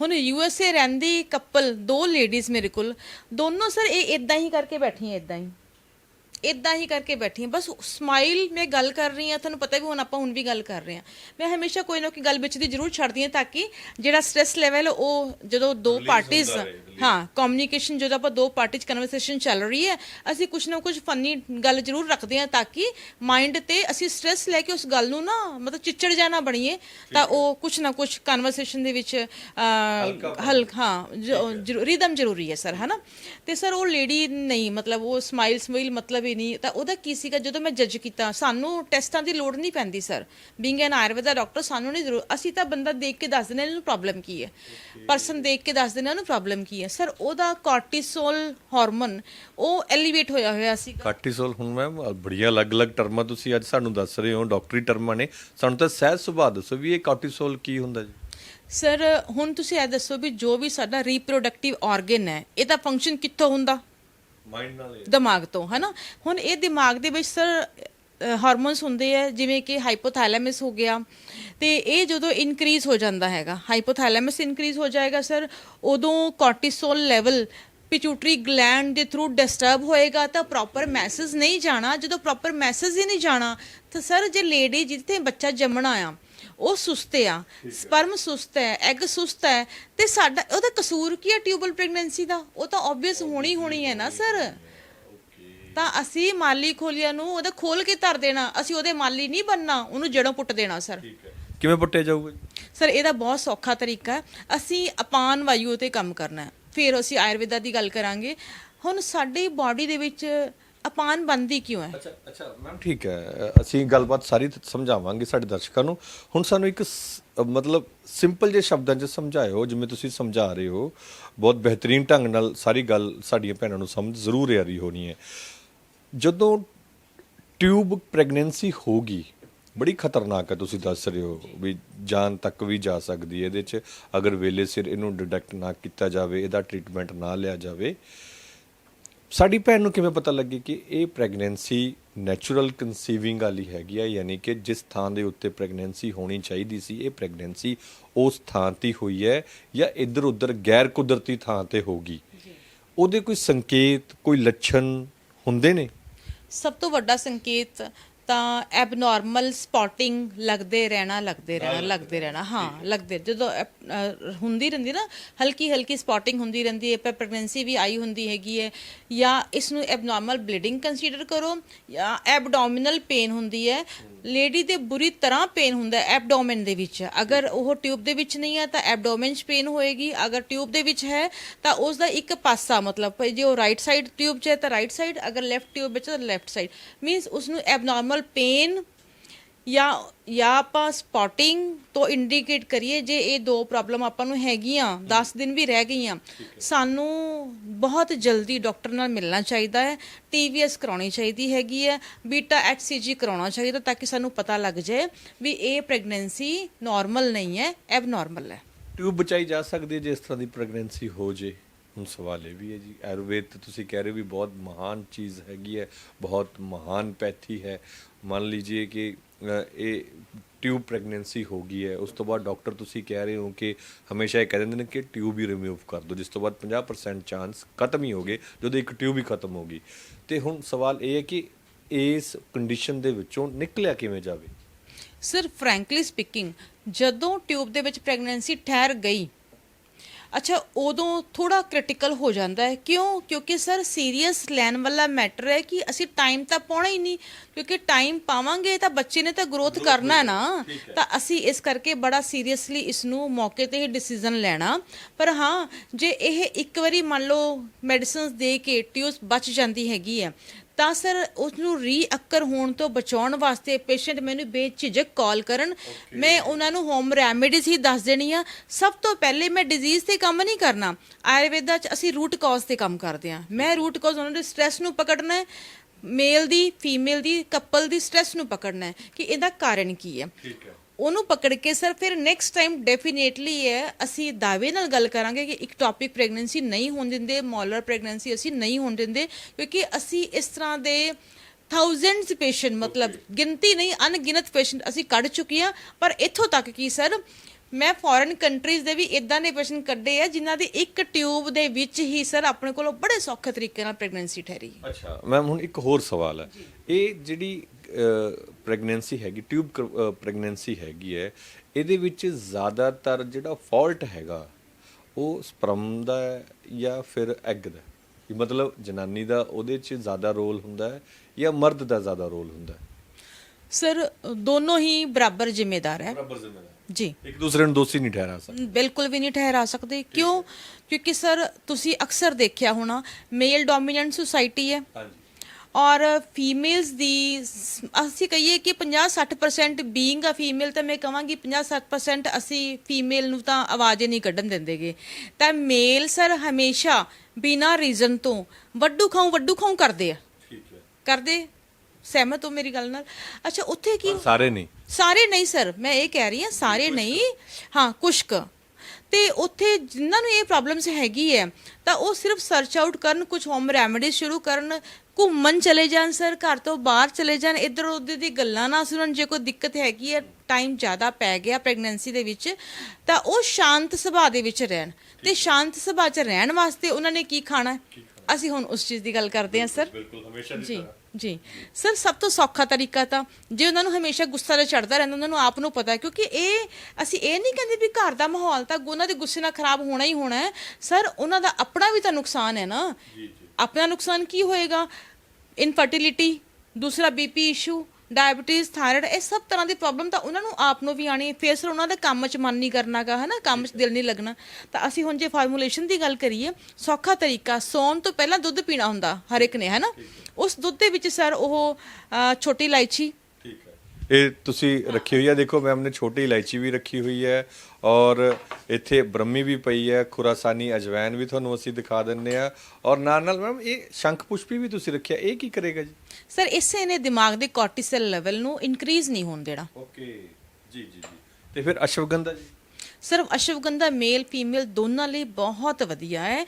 ਹੁਣ ਯੂ ਐਸ ਏ ਰਹਿੰਦੀ ਕਪਲ ਦੋ ਲੇਡੀਜ਼ ਮੇਰੇ ਕੋਲ। ਦੋਨੋਂ ਸਰ ਇਹ ਇਦਾਂ ਹੀ ਕਰਕੇ ਬੈਠੀਆਂ ਇਦਾਂ ਹੀ। ਇਦਾਂ ਹੀ ਕਰਕੇ ਬੈਠੀ ਹਾਂ। ਬਸ ਸਮਾਈਲ ਮੈਂ ਗੱਲ ਕਰ ਰਹੀ ਹਾਂ ਤੁਹਾਨੂੰ ਪਤਾ ਵੀ ਹੁਣ ਆਪਾਂ ਹੁਣ ਵੀ ਗੱਲ ਕਰ ਰਹੇ ਹਾਂ। ਮੈਂ ਹਮੇਸ਼ਾ ਕੋਈ ਨਾ ਕੋਈ ਗੱਲ ਵਿੱਚ ਦੀ ਜ਼ਰੂਰ ਛੱਡਦੀ ਹਾਂ ਤਾਂ ਕਿ ਜਿਹੜਾ ਸਟ੍ਰੈਸ ਲੈਵਲ ਉਹ ਜਦੋਂ ਦੋ ਪਾਰਟੀਆਂ ਹਾਂ ਕਮਿਊਨੀਕੇਸ਼ਨ ਜਦੋਂ ਆਪਾਂ ਦੋ ਪਾਰਟੀ ਚ ਕਨਵਰਸੇਸ਼ਨ ਚੱਲ ਰਹੀ ਹੈ ਅਸੀਂ ਕੁਝ ਨਾ ਕੁਝ ਫਨੀ ਗੱਲ ਜ਼ਰੂਰ ਰੱਖਦੇ ਹਾਂ ਤਾਂ ਕਿ ਮਾਈਂਡ ਤੇ ਅਸੀਂ ਸਟ੍ਰੈਸ ਲੈ ਕੇ ਉਸ ਗੱਲ ਨੂੰ ਨਾ ਮਤਲਬ ਚਿੱਚੜ ਜਾਣਾ ਬਣੀਏ ਤਾਂ ਉਹ ਕੁਝ ਨਾ ਕੁਝ ਕਨਵਰਸੇਸ਼ਨ ਦੇ ਵਿੱਚ ਹਲਕਾ ਹਾਂ ਰਿਦਮ ਜ਼ਰੂਰੀ ਹੈ ਸਰ ਹਨਾ? ਤੇ ਸਰ ਉਹ ਲੇਡੀ ਨਹੀਂ ਮਤਲਬ ਉਹ ਸਮਾਈਲ ਸਮੂਈਲ ਮਤਲਬ ਹੀ ਨਹੀਂ ਤਾਂ ਉਹਦਾ ਕੀ ਸੀਗਾ? ਜਦੋਂ ਮੈਂ ਜੱਜ ਕੀਤਾ ਸਾਨੂੰ ਟੈਸਟਾਂ ਦੀ ਲੋੜ ਨਹੀਂ ਪੈਂਦੀ sir being an Ayurveda doctor ਸਾਨੂੰ ਨਹੀਂ ਜ਼ਰੂਰ ਅਸੀਂ ਤਾਂ ਬੰਦਾ ਦੇਖ ਕੇ ਦੱਸ ਦਿੰਦੇ ਹਾਂ ਇਹਨੂੰ ਪ੍ਰੋਬਲਮ ਕੀ ਹੈ। ਪਰਸਨ ਦੇਖ ਕੇ ਦੱਸ ਦਿੰਦੇ ਹਾਂ ਉਹਨੂੰ ਪ੍ਰੋਬਲਮ ਕੀ ਹੈ। ਸਰ ਉਹਦਾ ਕਾਰਟੀਸੋਲ ਹਾਰਮੋਨ ਉਹ ਐਲੀਵੇਟ ਹੋਇਆ ਹੋਇਆ ਸੀ ਕਾਰਟੀਸੋਲ ਹੁਣ ਮੈਂ ਬੜੀਆਂ ਅਲੱਗ-ਅਲੱਗ ਟਰਮਾਂ ਤੁਸੀਂ ਅੱਜ ਸਾਨੂੰ ਦੱਸ ਰਹੇ ਹੋ ਡਾਕਟਰੀ ਟਰਮਾਂ ਨੇ। ਸਾਨੂੰ ਤਾਂ ਸਹਿਜ ਸੁਭਾਅ ਦੱਸੋ ਵੀ ਇਹ ਕਾਰਟੀਸੋਲ ਕੀ ਹੁੰਦਾ ਜੀ। ਸਰ ਹੁਣ ਤੁਸੀਂ ਇਹ ਦੱਸੋ ਵੀ ਜੋ ਵੀ ਸਾਡਾ ਰੀਪਰੋਡਕਟਿਵ ਆਰਗਨ ਹੈ ਇਹਦਾ ਫੰਕਸ਼ਨ ਕਿੱਥੋਂ ਹੁੰਦਾ? ਮਾਈਂਡ ਨਾਲ ਦਿਮਾਗ ਤੋਂ, ਹਨਾ? ਹੁਣ ਇਹ ਦਿਮਾਗ ਦੇ ਵਿੱਚ ਸਰ ਹਾਰਮੋਨਸ ਹੁੰਦੇ ਆ, ਜਿਵੇਂ ਕਿ ਹਾਈਪੋਥੈਲੈਮਸ ਹੋ ਗਿਆ। ਤੇ ਇਹ ਜਦੋਂ ਇਨਕਰੀਜ਼ ਹੋ ਜਾਂਦਾ ਹੈਗਾ ਹਾਈਪੋਥੈਲੈਮਸ ਇਨਕਰੀਜ਼ ਹੋ ਜਾਏਗਾ ਸਰ, ਉਦੋਂ ਕੋਰਟੀਸੋਲ ਲੈਵਲ ਪਿਚੂਟਰੀ ਗਲੈਂਡ ਦੇ ਥਰੂ ਡਿਸਟਰਬ ਹੋਏਗਾ, ਤਾਂ ਪ੍ਰੋਪਰ ਮੈਸੇਜ ਨਹੀਂ ਜਾਣਾ। ਜਦੋਂ ਪ੍ਰੋਪਰ ਮੈਸੇਜ ਹੀ ਨਹੀਂ ਜਾਣਾ, ਤਾਂ ਸਰ, ਜੇ ਲੇਡੀ ਜਿੱਥੇ ਬੱਚਾ ਜੰਮਣਾ ਆ ਉਹ ਸੁਸਤ ਆ ਸਪਰਮ ਸੁਸਤ ਹੈ ਐਗ ਸੁਸਤ ਹੈ ਤੇ ਸਾਡਾ ਉਹਦਾ ਕਸੂਰ ਕੀ ਹੈ ਟਿਊਬਲ ਪ੍ਰੈਗਨੈਂਸੀ ਦਾ? ਉਹ ਤਾਂ ਆਬਵੀਅਸ ਹੋਣੀ ਹੋਣੀ ਹੈ ਨਾ ਸਰ। ਤਾਂ ਅਸੀਂ ਮਾਲੀ ਖੋਲੀਆ ਨੂੰ ਉਹਦਾ ਖੋਲ ਕੇ ਧਰ ਦੇਣਾ ਅਸੀਂ ਉਹਦੇ ਮਾਲੀ ਨਹੀਂ ਬੰਨਣਾ ਉਹਨੂੰ ਜੜੋਂ ਪੁੱਟ ਦੇਣਾ ਸਰ। ਕਿਵੇਂ ਪੁੱਟਿਆ ਜਾਊਗਾ? ਸਰ ਇਹਦਾ ਬਹੁਤ ਸੌਖਾ ਤਰੀਕਾ ਅਸੀਂ ਅਪਾਨ ਵਾਯੂ ਤੇ ਕੰਮ ਕਰਨਾ ਫਿਰ ਅਸੀਂ ਆਯੁਰਵੇਦਾ ਦੀ ਗੱਲ ਕਰਾਂਗੇ। ਹੁਣ ਸਾਡੀ ਬਾਡੀ ਦੇ ਵਿੱਚ ਅਪਾਨ ਬੰਦੀ ਕਿਉਂ ਹੈ? ਅੱਛਾ ਅੱਛਾ, ਮੈਮ ਠੀਕ ਹੈ। ਅਸੀਂ ਗੱਲਬਾਤ ਸਾਰੀ ਸਮਝਾਵਾਂਗੇ ਸਾਡੇ ਦਰਸ਼ਕਾਂ ਨੂੰ। ਹੁਣ ਸਾਨੂੰ ਇੱਕ ਸ- ਮਤਲਬ ਸਿੰਪਲ ਜਿਹੇ ਸ਼ਬਦਾਂ 'ਚ ਸਮਝਾਇਓ, ਜਿਵੇਂ ਤੁਸੀਂ ਸਮਝਾ ਰਹੇ ਹੋ। ਬਹੁਤ ਬਿਹਤਰੀਨ ਢੰਗ ਨਾਲ ਸਾਰੀ ਗੱਲ ਸਾਡੀਆਂ ਭੈਣਾਂ ਨੂੰ ਸਮਝ ਜ਼ਰੂਰ ਆ ਰਹੀ ਹੋਣੀ ਹੈ। ਜਦੋਂ ਟਿਊਬ ਪ੍ਰੈਗਨੈਂਸੀ ਹੋਗੀ ਬੜੀ ਖਤਰਨਾਕ ਹੈ ਤੁਸੀਂ ਦੱਸ ਰਹੇ ਹੋ ਵੀ ਜਾਨ ਤੱਕ ਵੀ ਜਾ ਸਕਦੀ ਹੈ ਇਹਦੇ 'ਚ। ਅਗਰ ਵੇਲੇ ਸਿਰ ਇਹਨੂੰ ਡਿਟੈਕਟ ਨਾ ਕੀਤਾ ਜਾਵੇ, ਇਹਦਾ ਟ੍ਰੀਟਮੈਂਟ ਨਾ ਲਿਆ ਜਾਵੇ ਸਾਡੀ ਭੈਣ ਨੂੰ ਕਿਵੇਂ ਪਤਾ ਲੱਗੇ ਕਿ ਇਹ ਪ੍ਰੈਗਨੈਂਸੀ ਨੈਚੁਰਲ ਕਨਸੀਵਿੰਗ ਵਾਲੀ ਹੈਗੀ ਆ ਯਾਨੀ ਕਿ ਜਿਸ ਥਾਂ ਦੇ ਉੱਤੇ ਪ੍ਰੈਗਨੈਂਸੀ ਹੋਣੀ ਚਾਹੀਦੀ ਸੀ ਇਹ ਪ੍ਰੈਗਨੈਂਸੀ ਉਸ ਥਾਂ ਤੇ ਹੋਈ ਹੈ ਜਾਂ ਇੱਧਰ ਉੱਧਰ ਗੈਰ ਕੁਦਰਤੀ ਥਾਂ ਤੇ ਹੋਗੀ ਉਹਦੇ ਕੋਈ ਸੰਕੇਤ ਕੋਈ ਲੱਛਣ ਹੁੰਦੇ ਨੇ? ਸਭ ਤੋਂ ਵੱਡਾ ਸੰਕੇਤ ਤਾਂ ਐਬਨੋਰਮਲ ਸਪੌਟਿੰਗ ਲੱਗਦੇ ਰਹਿਣਾ ਲੱਗਦੇ ਰਹਿਣਾ ਲੱਗਦੇ ਰਹਿਣਾ ਹਾਂ ਲੱਗਦੇ ਜਦੋਂ ਅਹ ਹੁੰਦੀ ਰਹਿੰਦੀ ਨਾ ਹਲਕੀ ਹਲਕੀ ਸਪੌਟਿੰਗ ਹੁੰਦੀ ਰਹਿੰਦੀ ਹੈ ਪਰ ਪ੍ਰੈਗਨੈਂਸੀ ਵੀ ਆਈ ਹੁੰਦੀ ਹੈਗੀ ਹੈ ਜਾਂ ਇਸ ਨੂੰ ਐਬਨੋਰਮਲ ਬਲੀਡਿੰਗ ਕੰਸੀਡਰ ਕਰੋ ਜਾਂ ਐਬਡੋਮਿਨਲ ਪੇਨ ਹੁੰਦੀ ਹੈ। ਲੇਡੀ ਦੇ ਬੁਰੀ ਤਰ੍ਹਾਂ ਪੇਨ ਹੁੰਦਾ ਹੈ ਐਬਡੋਮਨ ਦੇ ਵਿੱਚ। ਅਗਰ ਉਹ ਟਿਊਬ ਦੇ ਵਿੱਚ ਨਹੀਂ ਹੈ ਤਾਂ ਐਬਡੋਮਨ 'ਚ ਪੇਨ ਹੋਏਗੀ। ਅਗਰ ਟਿਊਬ ਦੇ ਵਿੱਚ ਹੈ ਤਾਂ ਉਸ ਦਾ ਇੱਕ ਪਾਸਾ ਮਤਲਬ ਜੇ ਉਹ ਰਾਈਟ ਸਾਈਡ ਟਿਊਬ 'ਚ ਹੈ ਤਾਂ ਰਾਈਟ ਸਾਈਡ ਅਗਰ ਲੈਫਟ ਟਿਊਬ ਵਿੱਚ ਹੈ ਤਾਂ ਲੈਫਟ ਸਾਈਡ ਮੀਨਸ ਉਸ ਨੂੰ ਐਬਨੋਰਮਲ ਪੇਨ ਜਾਂ ਜਾਂ ਆਪਾਂ ਸਪੌਟਿੰਗ ਤੋਂ ਇੰਡੀਕੇਟ ਕਰੀਏ ਜੇ ਇਹ ਦੋ ਪ੍ਰੋਬਲਮ ਆਪਾਂ ਨੂੰ ਹੈਗੀਆਂ 10 ਦਿਨ ਵੀ ਰਹਿ ਗਈਆਂ ਸਾਨੂੰ ਬਹੁਤ ਜਲਦੀ ਡਾਕਟਰ ਨਾਲ ਮਿਲਣਾ ਚਾਹੀਦਾ ਹੈ ਟੀਵੀਐਸ ਕਰਾਉਣੀ ਚਾਹੀਦੀ ਹੈਗੀ ਹੈ ਬੀਟਾ ਐਚਸੀਜੀ ਕਰਾਉਣਾ ਚਾਹੀਦਾ ਤਾਂ ਕਿ ਸਾਨੂੰ ਪਤਾ ਲੱਗ ਜਾਏ ਵੀ ਇਹ ਪ੍ਰੈਗਨੈਂਸੀ ਨਾਰਮਲ ਨਹੀਂ ਹੈ ਐਬਨੋਰਮਲ ਹੈ। ਟਿਊਬ ਬਚਾਈ ਜਾ ਸਕਦੀ ਹੈ ਜੇ ਇਸ ਤਰ੍ਹਾਂ ਦੀ ਪ੍ਰੈਗਨੈਂਸੀ ਹੋ ਜੇ। ਹੁਣ ਸਵਾਲ ਇਹ ਵੀ ਹੈ ਜੀ, ਆਯੁਰਵੇਦ ਤਾਂ ਤੁਸੀਂ ਕਹਿ ਰਹੇ ਹੋ ਵੀ ਬਹੁਤ ਮਹਾਨ ਚੀਜ਼ ਹੈਗੀ ਹੈ, ਬਹੁਤ ਮਹਾਨ ਪੈਥੀ ਹੈ। ਮੰਨ ਲੀजिए ਕਿ ਇਹ ਟਿਊਬ ਪ੍ਰੈਗਨੈਂਸੀ ਹੋ ਗਈ ਹੈ, ਉਸ ਤੋਂ ਬਾਅਦ ਡਾਕਟਰ ਤੁਸੀਂ ਕਹਿ ਰਹੇ ਹੋ ਕਿ ਹਮੇਸ਼ਾ ਇਹ ਕਹਿ ਦਿੰਦੇ ਨੇ ਕਿ ਟਿਊਬ ਹੀ ਰਿਮੂਵ ਕਰ ਦਿਓ, ਜਿਸ ਤੋਂ ਬਾਅਦ 50% ਚਾਂਸ ਖਤਮ ਹੀ ਹੋ ਗਏ, ਜਦੋਂ ਇੱਕ ਟਿਊਬ ਹੀ ਖਤਮ ਹੋ ਗਈ। ਤੇ ਹੁਣ ਸਵਾਲ ਇਹ ਹੈ ਕਿ ਇਸ ਕੰਡੀਸ਼ਨ ਦੇ ਵਿੱਚੋਂ ਨਿਕਲਿਆ ਕਿਵੇਂ ਜਾਵੇ? ਸਰ ਫ੍ਰੈਂਕਲੀ ਸਪੀਕਿੰਗ ਜਦੋਂ ਟਿਊਬ ਦੇ ਵਿੱਚ ਪ੍ਰੈਗਨੈਂਸੀ ਠਹਿਰ ਗਈ ਅੱਛਾ ਉਦੋਂ ਥੋੜਾ ਕ੍ਰਿਟੀਕਲ ਹੋ ਜਾਂਦਾ ਹੈ। ਕਿਉਂ? ਕਿਉਂਕਿ ਸਰ ਸੀਰੀਅਸ ਲੈਣ ਵਾਲਾ ਮੈਟਰ ਹੈ ਕਿ ਅਸੀਂ ਟਾਈਮ ਤਾਂ ਪਾਉਣਾ ਹੀ ਨਹੀਂ। ਕਿਉਂਕਿ ਟਾਈਮ ਪਾਵਾਂਗੇ ਤਾਂ ਬੱਚੇ ਨੇ ਤਾਂ ਗਰੋਥ ਕਰਨਾ ਹੈ ਨਾ। ਤਾਂ ਅਸੀਂ ਇਸ ਕਰਕੇ ਬੜਾ ਸੀਰੀਅਸਲੀ ਇਸ ਨੂੰ ਮੌਕੇ ਤੇ ਹੀ ਡਿਸੀਜਨ ਲੈਣਾ। ਪਰ ਹਾਂ ਜੇ ਇਹ ਇੱਕ ਵਾਰੀ ਮੰਨ ਲਓ ਮੈਡੀਸਿਨਸ ਦੇ ਕੇ ਟਿਊਸ ਬਚ ਜਾਂਦੀ ਹੈਗੀ ਹੈ ਤਾਂ ਸਰ ਉਸ ਨੂੰ ਰੀਅਕਰ ਹੋਣ ਤੋਂ ਬਚਾਉਣ ਵਾਸਤੇ ਪੇਸ਼ੈਂਟ ਮੈਨੂੰ ਬੇਝਿਜਕ ਕਾਲ ਕਰਨ। ਮੈਂ ਉਹਨਾਂ ਨੂੰ ਹੋਮ ਰੈਮੇਡੀਜ਼ ਹੀ ਦੱਸ ਦੇਣੀ ਆ। ਸਭ ਤੋਂ ਪਹਿਲੇ ਮੈਂ ਡਿਜ਼ੀਜ਼ ਤੇ ਕੰਮ ਨਹੀਂ ਕਰਨਾ। ਆਯੁਰਵੇਦਾ ਚ ਅਸੀਂ ਰੂਟ ਕਾਜ਼ ਤੇ ਕੰਮ ਕਰਦੇ ਆ। ਮੈਂ ਰੂਟ ਕਾਜ਼ ਉਹਨਾਂ ਦੇ ਸਟ੍ਰੈਸ ਨੂੰ ਪਕੜਨਾ ਹੈ। ਮੇਲ ਦੀ ਫੀਮੇਲ ਦੀ ਕਪਲ ਦੀ ਸਟ੍ਰੈਸ ਨੂੰ ਪਕੜਨਾ ਹੈ ਕਿ ਇਹਦਾ ਕਾਰਨ ਕੀ ਹੈ। ਠੀਕ ਹੈ। ਉਹਨੂੰ ਪਕੜ ਕੇ ਸਰ ਫਿਰ ਨੈਕਸਟ ਟਾਈਮ ਡੈਫੀਨੇਟਲੀ ਹੈ ਅਸੀਂ ਦਾਅਵੇ ਨਾਲ ਗੱਲ ਕਰਾਂਗੇ ਕਿ ਇੱਕ ਟੌਪਿਕ ਪ੍ਰੈਗਨੈਂਸੀ ਨਹੀਂ ਹੋਣ ਦਿੰਦੇ ਮੋਲਰ ਪ੍ਰੈਗਨੈਂਸੀ ਅਸੀਂ ਨਹੀਂ ਹੋਣ ਦਿੰਦੇ ਕਿਉਂਕਿ ਅਸੀਂ ਇਸ ਤਰ੍ਹਾਂ ਦੇ ਥਾਊਜ਼ੈਂਡਸ ਪੇਸ਼ੈਂਟ ਮਤਲਬ ਗਿਣਤੀ ਨਹੀਂ ਅਣਗਿਣਤ ਪੇਸ਼ੈਂਟ ਅਸੀਂ ਕੱਢ ਚੁੱਕੇ ਹਾਂ। ਪਰ ਇੱਥੋਂ ਤੱਕ ਕਿ ਸਰ ਮੈਂ ਫੋਰਨ ਕੰਟਰੀਜ਼ ਦੇ ਵੀ ਇਦਾਂ ਦੇ ਪੇਸ਼ੈਂਟ ਕੱਢੇ ਆ ਜਿਨ੍ਹਾਂ ਦੀ ਇੱਕ ਟਿਊਬ ਦੇ ਵਿੱਚ ਹੀ ਸਰ ਆਪਣੇ ਕੋਲੋਂ ਬੜੇ ਸੌਖੇ ਤਰੀਕੇ ਨਾਲ ਪ੍ਰੈਗਨੈਂਸੀ ਠਹਿਰੀ ਅੱਛਾ ਮੈਮ ਹੁਣ ਇੱਕ ਹੋਰ ਸਵਾਲ ਹੈ। ਇਹ ਜਿਹੜੀ ਪ੍ਰੈਗਨੈਂਸੀ ਹੈਗੀ ਟਿਊਬ ਪ੍ਰੈਗਨੈਂਸੀ ਹੈਗੀ ਹੈ ਇਹਦੇ ਵਿੱਚ ਜ਼ਿਆਦਾਤਰ ਜਿਹੜਾ ਫਾਲਟ ਹੈਗਾ ਉਹ ਸਪਰਮ ਦਾ ਜਾਂ ਫਿਰ ਐਗ ਦਾ ਮਤਲਬ ਜਨਾਨੀ ਦਾ ਉਹਦੇ 'ਚ ਜ਼ਿਆਦਾ ਰੋਲ ਹੁੰਦਾ ਹੈ ਜਾਂ ਮਰਦ ਦਾ ਜ਼ਿਆਦਾ ਰੋਲ ਹੁੰਦਾ ਹੈ। ਸਰ ਦੋਨੋਂ ਹੀ ਬਰਾਬਰ ਜ਼ਿੰਮੇਦਾਰ ਹੈ। ਬਰਾਬਰ ਜ਼ਿੰਮੇਦਾਰ ਜੀ। ਇੱਕ ਦੂਸਰੇ ਨੂੰ ਦੋਸ਼ੀ ਨਹੀਂ ਠਹਿਰਾ ਸਕਦੇ। ਬਿਲਕੁਲ ਵੀ ਨਹੀਂ ਠਹਿਰਾ ਸਕਦੇ। ਕਿਉਂ? ਕਿਉਂਕਿ ਸਰ ਤੁਸੀਂ ਅਕਸਰ ਦੇਖਿਆ ਹੋਣਾ ਮੇਲ ਡੋਮੀਨੈਂਟ ਸੁਸਾਇਟੀ ਹੈ। ਹਾਂਜੀ। ਔਰ ਫੀਮੇਲਸ ਦੀ ਸ- ਅਸੀਂ ਕਹੀਏ ਕਿ 50-60% ਬੀਇੰਗ ਅ ਫੀਮੇਲ ਤਾਂ ਮੈਂ ਕਹਾਂਗੀ 50-60% ਅਸੀਂ ਫੀਮੇਲ ਨੂੰ ਤਾਂ ਆਵਾਜ਼ ਹੀ ਨਹੀਂ ਕੱਢਣ ਦਿੰਦੇਗੇ। ਤਾਂ ਮੇਲ ਸਰ ਹਮੇਸ਼ਾ ਬਿਨਾਂ ਰੀਜ਼ਨ ਤੋਂ ਵੱਡੂ ਖਾਉ ਵੱਡੂ ਖਾਉ ਕਰਦੇ ਆ। ਠੀਕ ਹੈ। ਕਰਦੇ? ਸਹਿਮਤ ਹੋ ਮੇਰੀ ਗੱਲ ਨਾਲ? ਅੱਛਾ ਉੱਥੇ ਕੀ? ਸਾਰੇ ਨਹੀਂ। ਸਾਰੇ ਨਹੀਂ ਸਰ ਮੈਂ ਇਹ ਕਹਿ ਰਹੀ ਹਾਂ ਸਾਰੇ ਨਹੀਂ। ਹਾਂ ਕੁਛ ਕੁ ਤੇ ਉੱਥੇ ਜਿਨ੍ਹਾਂ ਨੂੰ ਇਹ ਪ੍ਰੋਬਲਮਸ ਹੈਗੀ ਹੈ ਤਾਂ ਉਹ ਸਿਰਫ ਸਰਚ ਆਊਟ ਕਰਨ ਕੁਝ ਹੋਮ ਰੈਮੇਡੀਜ਼ ਸ਼ੁਰੂ ਕਰਨ ਘੁੰਮਣ ਚਲੇ ਜਾਣ ਸਰ ਘਰ ਤੋਂ ਬਾਹਰ ਚਲੇ ਜਾਣ ਇੱਧਰ ਉੱਧਰ ਦੀ ਗੱਲਾਂ ਨਾ ਸੁਣਨ ਜੇ ਕੋਈ ਦਿੱਕਤ ਹੈਗੀ ਹੈ ਟਾਈਮ ਜ਼ਿਆਦਾ ਪੈ ਗਿਆ ਪ੍ਰੈਗਨੈਂਸੀ ਦੇ ਵਿੱਚ ਤਾਂ ਉਹ ਸ਼ਾਂਤ ਸੁਭਾਅ ਦੇ ਵਿੱਚ ਰਹਿਣ। ਤੇ ਸ਼ਾਂਤ ਸੁਭਾਅ 'ਚ ਰਹਿਣ ਵਾਸਤੇ ਉਹਨਾਂ ਨੇ ਕੀ ਖਾਣਾ? ਹੈ? ਅਸੀਂ ਹੁਣ ਉਸ ਚੀਜ਼ ਦੀ ਗੱਲ ਕਰਦੇ ਹਾਂ ਸਰ। ਬਿਲਕੁਲ ਹਮੇਸ਼ਾ ਜੀ ਜੀ। ਸਰ ਸਭ ਤੋਂ ਸੌਖਾ ਤਰੀਕਾ ਤਾਂ ਜੇ ਉਹਨਾਂ ਨੂੰ ਹਮੇਸ਼ਾ ਗੁੱਸਾ ਤੇ ਚੜਦਾ ਰਹਿੰਦਾ ਉਹਨਾਂ ਨੂੰ ਆਪ ਨੂੰ ਪਤਾ ਹੈ ਕਿਉਂਕਿ ਇਹ ਅਸੀਂ ਇਹ ਨਹੀਂ ਕਹਿੰਦੇ ਵੀ ਘਰ ਦਾ ਮਾਹੌਲ ਤਾਂ ਉਹਨਾਂ ਦੇ ਗੁੱਸੇ ਨਾਲ ਖਰਾਬ ਹੋਣਾ ਹੀ ਹੋਣਾ ਹੈ। ਸਰ ਉਹਨਾਂ ਦਾ ਆਪਣਾ ਵੀ ਤਾਂ ਨੁਕਸਾਨ ਹੈ ਨਾ। ਆਪਣਾ ਨੁਕਸਾਨ ਕੀ ਹੋਏਗਾ? ਇਨਫਰਟੀਲਿਟੀ ਦੂਸਰਾ ਬੀਪੀ ਇਸ਼ੂ ਡਾਇਬੀਟੀਜ਼ ਥਾਇਰਾਇਡ ਇਹ ਸਭ ਤਰ੍ਹਾਂ ਦੀ ਪ੍ਰੋਬਲਮ ਤਾਂ ਉਹਨਾਂ ਨੂੰ ਆਪ ਨੂੰ ਵੀ ਆਣੀ ਹੈ। ਫਿਰ ਸਰ ਉਹਨਾਂ ਦੇ ਕੰਮ 'ਚ ਮਨ ਨਹੀਂ ਕਰਨਾਗਾ ਹੈ ਨਾ ਕੰਮ 'ਚ ਦਿਲ ਨਹੀਂ ਲੱਗਣਾ। ਤਾਂ ਅਸੀਂ ਹੁਣ ਜੇ ਫਾਰਮੂਲੇਸ਼ਨ ਦੀ ਗੱਲ ਕਰੀਏ ਸੌਖਾ ਤਰੀਕਾ ਸੌਣ ਤੋਂ ਪਹਿਲਾਂ ਦੁੱਧ ਪੀਣਾ ਹੁੰਦਾ ਹਰ ਇੱਕ ਨੇ ਹੈ। ਨਾ ਉਸ ਦੁੱਧ ਦੇ ਵਿੱਚ ਸਰ ਉਹ ਅ, ਛੋਟੀ ਇਲਾਇਚੀ। ਠੀਕ ਹੈ। ਇਹ ਤੁਸੀਂ ਰੱਖੀ ਹੋਈ ਹੈ ਦੇਖੋ ਮੈਮ ਨੇ ਛੋਟੀ ਇਲਾਇਚੀ ਵੀ ਰੱਖੀ ਹੋਈ ਹੈ ਔਰ ਇੱਥੇ ਬ੍ਰਹਮੀ ਵੀ ਪਈ ਹੈ ਖੁਰਾਸਾਨੀ ਅਜਵੈਨ ਵੀ ਤੁਹਾਨੂੰ ਅਸੀਂ ਦਿਖਾ ਦਿੰਨੇ ਆ ਔਰ ਨਾਲ ਨਾਲ ਮੈਮ ਇਹ ਸ਼ੰਖ ਪੁਸ਼ਪੀ ਵੀ ਤੁਸੀਂ ਰੱਖਿਆ ਇਹ ਕੀ ਕਰੇਗਾ ਜੀ? ਸਰ ਇਸੇ ਨੇ ਦਿਮਾਗ ਦੇ ਕੋਰਟੀਸਲ ਲੈਵਲ ਨੂੰ ਇਨਕਰੀਜ਼ ਨਹੀਂ ਹੋਣ ਦੇਣਾ। ਓਕੇ ਜੀ ਜੀ ਜੀ। ਤੇ ਫਿਰ ਅਸ਼ਵਗੰਧਾ ਜੀ? ਸਰ ਅਸ਼ਵਗੰਧਾ ਮੇਲ ਫੀਮੇਲ ਦੋਨਾਂ ਲਈ ਬਹੁਤ ਵਧੀਆ ਹੈ।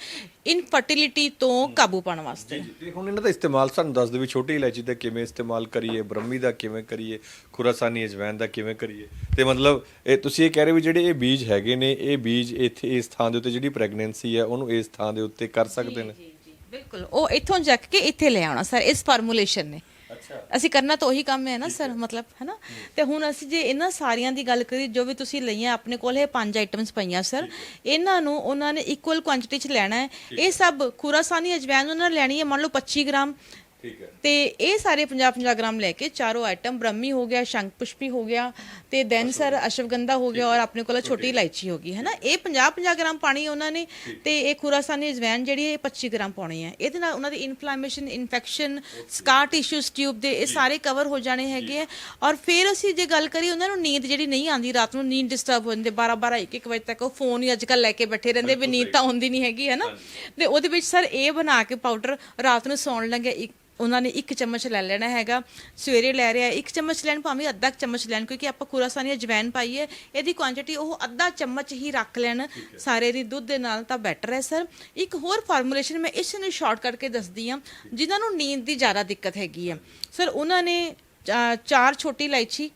ਇਨਫਰਟੀਲਿਟੀ ਤੋਂ ਕਾਬੂ ਪਾਉਣ ਵਾਸਤੇ। ਤੇ ਹੁਣ ਇਹਨਾਂ ਦਾ ਇਸਤੇਮਾਲ ਸਾਨੂੰ ਦੱਸ ਦਿਓ ਵੀ ਛੋਟੀ ਇਲਾਇਚੀ ਦਾ ਕਿਵੇਂ ਇਸਤੇਮਾਲ ਕਰੀਏ ਬ੍ਰਹਮੀ ਦਾ ਕਿਵੇਂ ਕਰੀਏ ਖੁਰਾਸਾਨੀ ਅਜਵੈਨ ਦਾ ਕਿਵੇਂ ਕਰੀਏ। ਤੇ ਮਤਲਬ ਇਹ ਤੁਸੀਂ ਇਹ ਕਹਿ ਰਹੇ ਵੀ ਜਿਹੜੇ ਇਹ ਬੀਜ ਹੈਗੇ ਨੇ ਇਹ ਬੀਜ ਇੱਥੇ ਇਸ ਥਾਂ ਦੇ ਉੱਤੇ ਜਿਹੜੀ ਪ੍ਰੈਗਨੈਂਸੀ ਹੈ ਉਹਨੂੰ ਇਸ ਥਾਂ ਦੇ ਉੱਤੇ ਕਰ ਸਕਦੇ ਨੇ। ਜੀ ਜੀ ਬਿਲਕੁਲ। ਉਹ ਇੱਥੋਂ ਚੱਕ ਕੇ ਇੱਥੇ ਲੈ ਆਉਣਾ ਸਰ ਇਸ ਫਾਰਮੂਲੇਸ਼ਨ ਨੇ। ਅਸੀਂ ਕਰਨਾ ਤਾਂ ਉਹੀ ਕੰਮ ਹੈ ਨਾ ਸਰ ਮਤਲਬ ਹੈ ਨਾ? ਤੇ ਹੁਣ ਅਸੀਂ ਜੇ ਇਹਨਾਂ ਸਾਰੀਆਂ ਦੀ ਗੱਲ ਕਰੀ ਜੋ ਵੀ ਤੁਸੀਂ ਲਈਆਂ ਆਪਣੇ ਕੋਲ ਇਹ ਪੰਜ ਆਈਟਮਸ ਪਈਆਂ ਸਰ। ਇਹਨਾਂ ਨੂੰ ਉਹਨਾਂ ਨੇ ਇਕੁਅਲ ਕੁਆਂਟੀਟੀ ਚ ਲੈਣਾ ਹੈ। ਇਹ ਸਭ ਖੁਰਾਸਾਨੀ ਅਜਵੈਨ ਉਹਨਾਂ ਨੇ ਲੈਣੀ ਹੈ ਮੰਨ ਲਓ 25 ਗ੍ਰਾਮ। ਠੀਕ ਹੈ। ਤੇ ਇਹ ਸਾਰੇ 50-50 ਗ੍ਰਾਮ ਲੈ ਕੇ ਚਾਰੋਂ ਆਈਟਮ ਬ੍ਰਹਮੀ ਹੋ ਗਿਆ ਸ਼ੰਖ ਪੁਸ਼ਪੀ ਹੋ ਗਿਆ ਤੇ ਦੈਨ ਸਰ ਅਸ਼ਵਗੰਧਾ ਹੋ ਗਿਆ ਔਰ ਆਪਣੇ ਕੋਲ ਛੋਟੀ ਇਲਾਇਚੀ ਹੋ ਗਈ ਹੈ ਨਾ? ਇਹ 50-50 ਗ੍ਰਾਮ ਪਾਣੀ ਉਹਨਾਂ ਨੇ ਤੇ ਇਹ ਖੁਰਾਸਾਨੀ ਅਜਵੈਨ ਜਿਹੜੀ ਹੈ ਇਹ 25 ਗ੍ਰਾਮ ਪਾਉਣੀ ਹੈ। ਇਹਦੇ ਨਾਲ ਉਹਨਾਂ ਦੀ inflammation infection scar tissues tube ਦੇ ਇਹ ਸਾਰੇ ਕਵਰ ਹੋ ਜਾਣੇ ਹੈਗੇ ਆ ਔਰ ਫਿਰ ਅਸੀਂ ਜੇ ਗੱਲ ਕਰੀ ਉਹਨਾਂ ਨੂੰ ਨੀਂਦ ਜਿਹੜੀ ਨਹੀਂ ਆਉਂਦੀ ਰਾਤ ਨੂੰ ਨੀਂਦ ਡਿਸਟਰਬ ਹੋ ਜਾਂਦੇ 12-12 1-1 ਵਜੇ ਤੱਕ ਉਹ ਫੋਨ ਹੀ ਅੱਜਕੱਲ ਲੈ ਕੇ ਬੈਠੇ ਰਹਿੰਦੇ ਵੀ ਨੀਂਦ ਤਾਂ ਆਉਂਦੀ ਨਹੀਂ ਹੈਗੀ ਹੈ ਨਾ? ਤੇ ਉਹਦੇ ਵਿੱਚ ਸਰ ਇਹ ਬਣਾ ਕੇ ਪਾਊਡਰ ਰਾਤ ਨੂੰ ਸੌਣ ਲੱਗਿਆ ਇੱਕ ਉਹਨਾਂ ਨੇ ਇੱਕ ਚਮਚ ਲੈ ਲੈਣਾ ਹੈਗਾ। ਸਵੇਰੇ ਲੈ ਰਿਹਾ ਇੱਕ ਚਮਚ ਲੈਣ ਭਾਵੇਂ ਅੱਧਾ ਚਮਚ ਲੈਣ ਕਿਉਂਕਿ ਆਪਾਂ ਖੁਰਾਸਾਨੀ ਅਜਵੈਨ ਪਾਈ ਹੈ। ਇਹਦੀ ਕੁਆਂਟੀਟੀ ਉਹ ਅੱਧਾ ਚਮਚ ਹੀ ਰੱਖ ਲੈਣ। ਸਾਰੇ ਦੀ ਦੁੱਧ ਦੇ ਨਾਲ ਤਾਂ ਬੈਟਰ ਹੈ ਸਰ ਇੱਕ ਹੋਰ ਫਾਰਮੂਲੇਸ਼ਨ ਮੈਂ ਇਸ ਨੂੰ ਸ਼ਾਰਟ ਕਰਕੇ ਦੱਸਦੀ ਹਾਂ ਜਿਨ੍ਹਾਂ ਨੂੰ ਨੀਂਦ ਦੀ ਜ਼ਿਆਦਾ ਦਿੱਕਤ ਹੈਗੀ ਹੈ। ਸਰ ਉਹਨਾਂ ਨੇ ਚਾਰ ਛੋਟੀ ਇਲਾਇਚੀ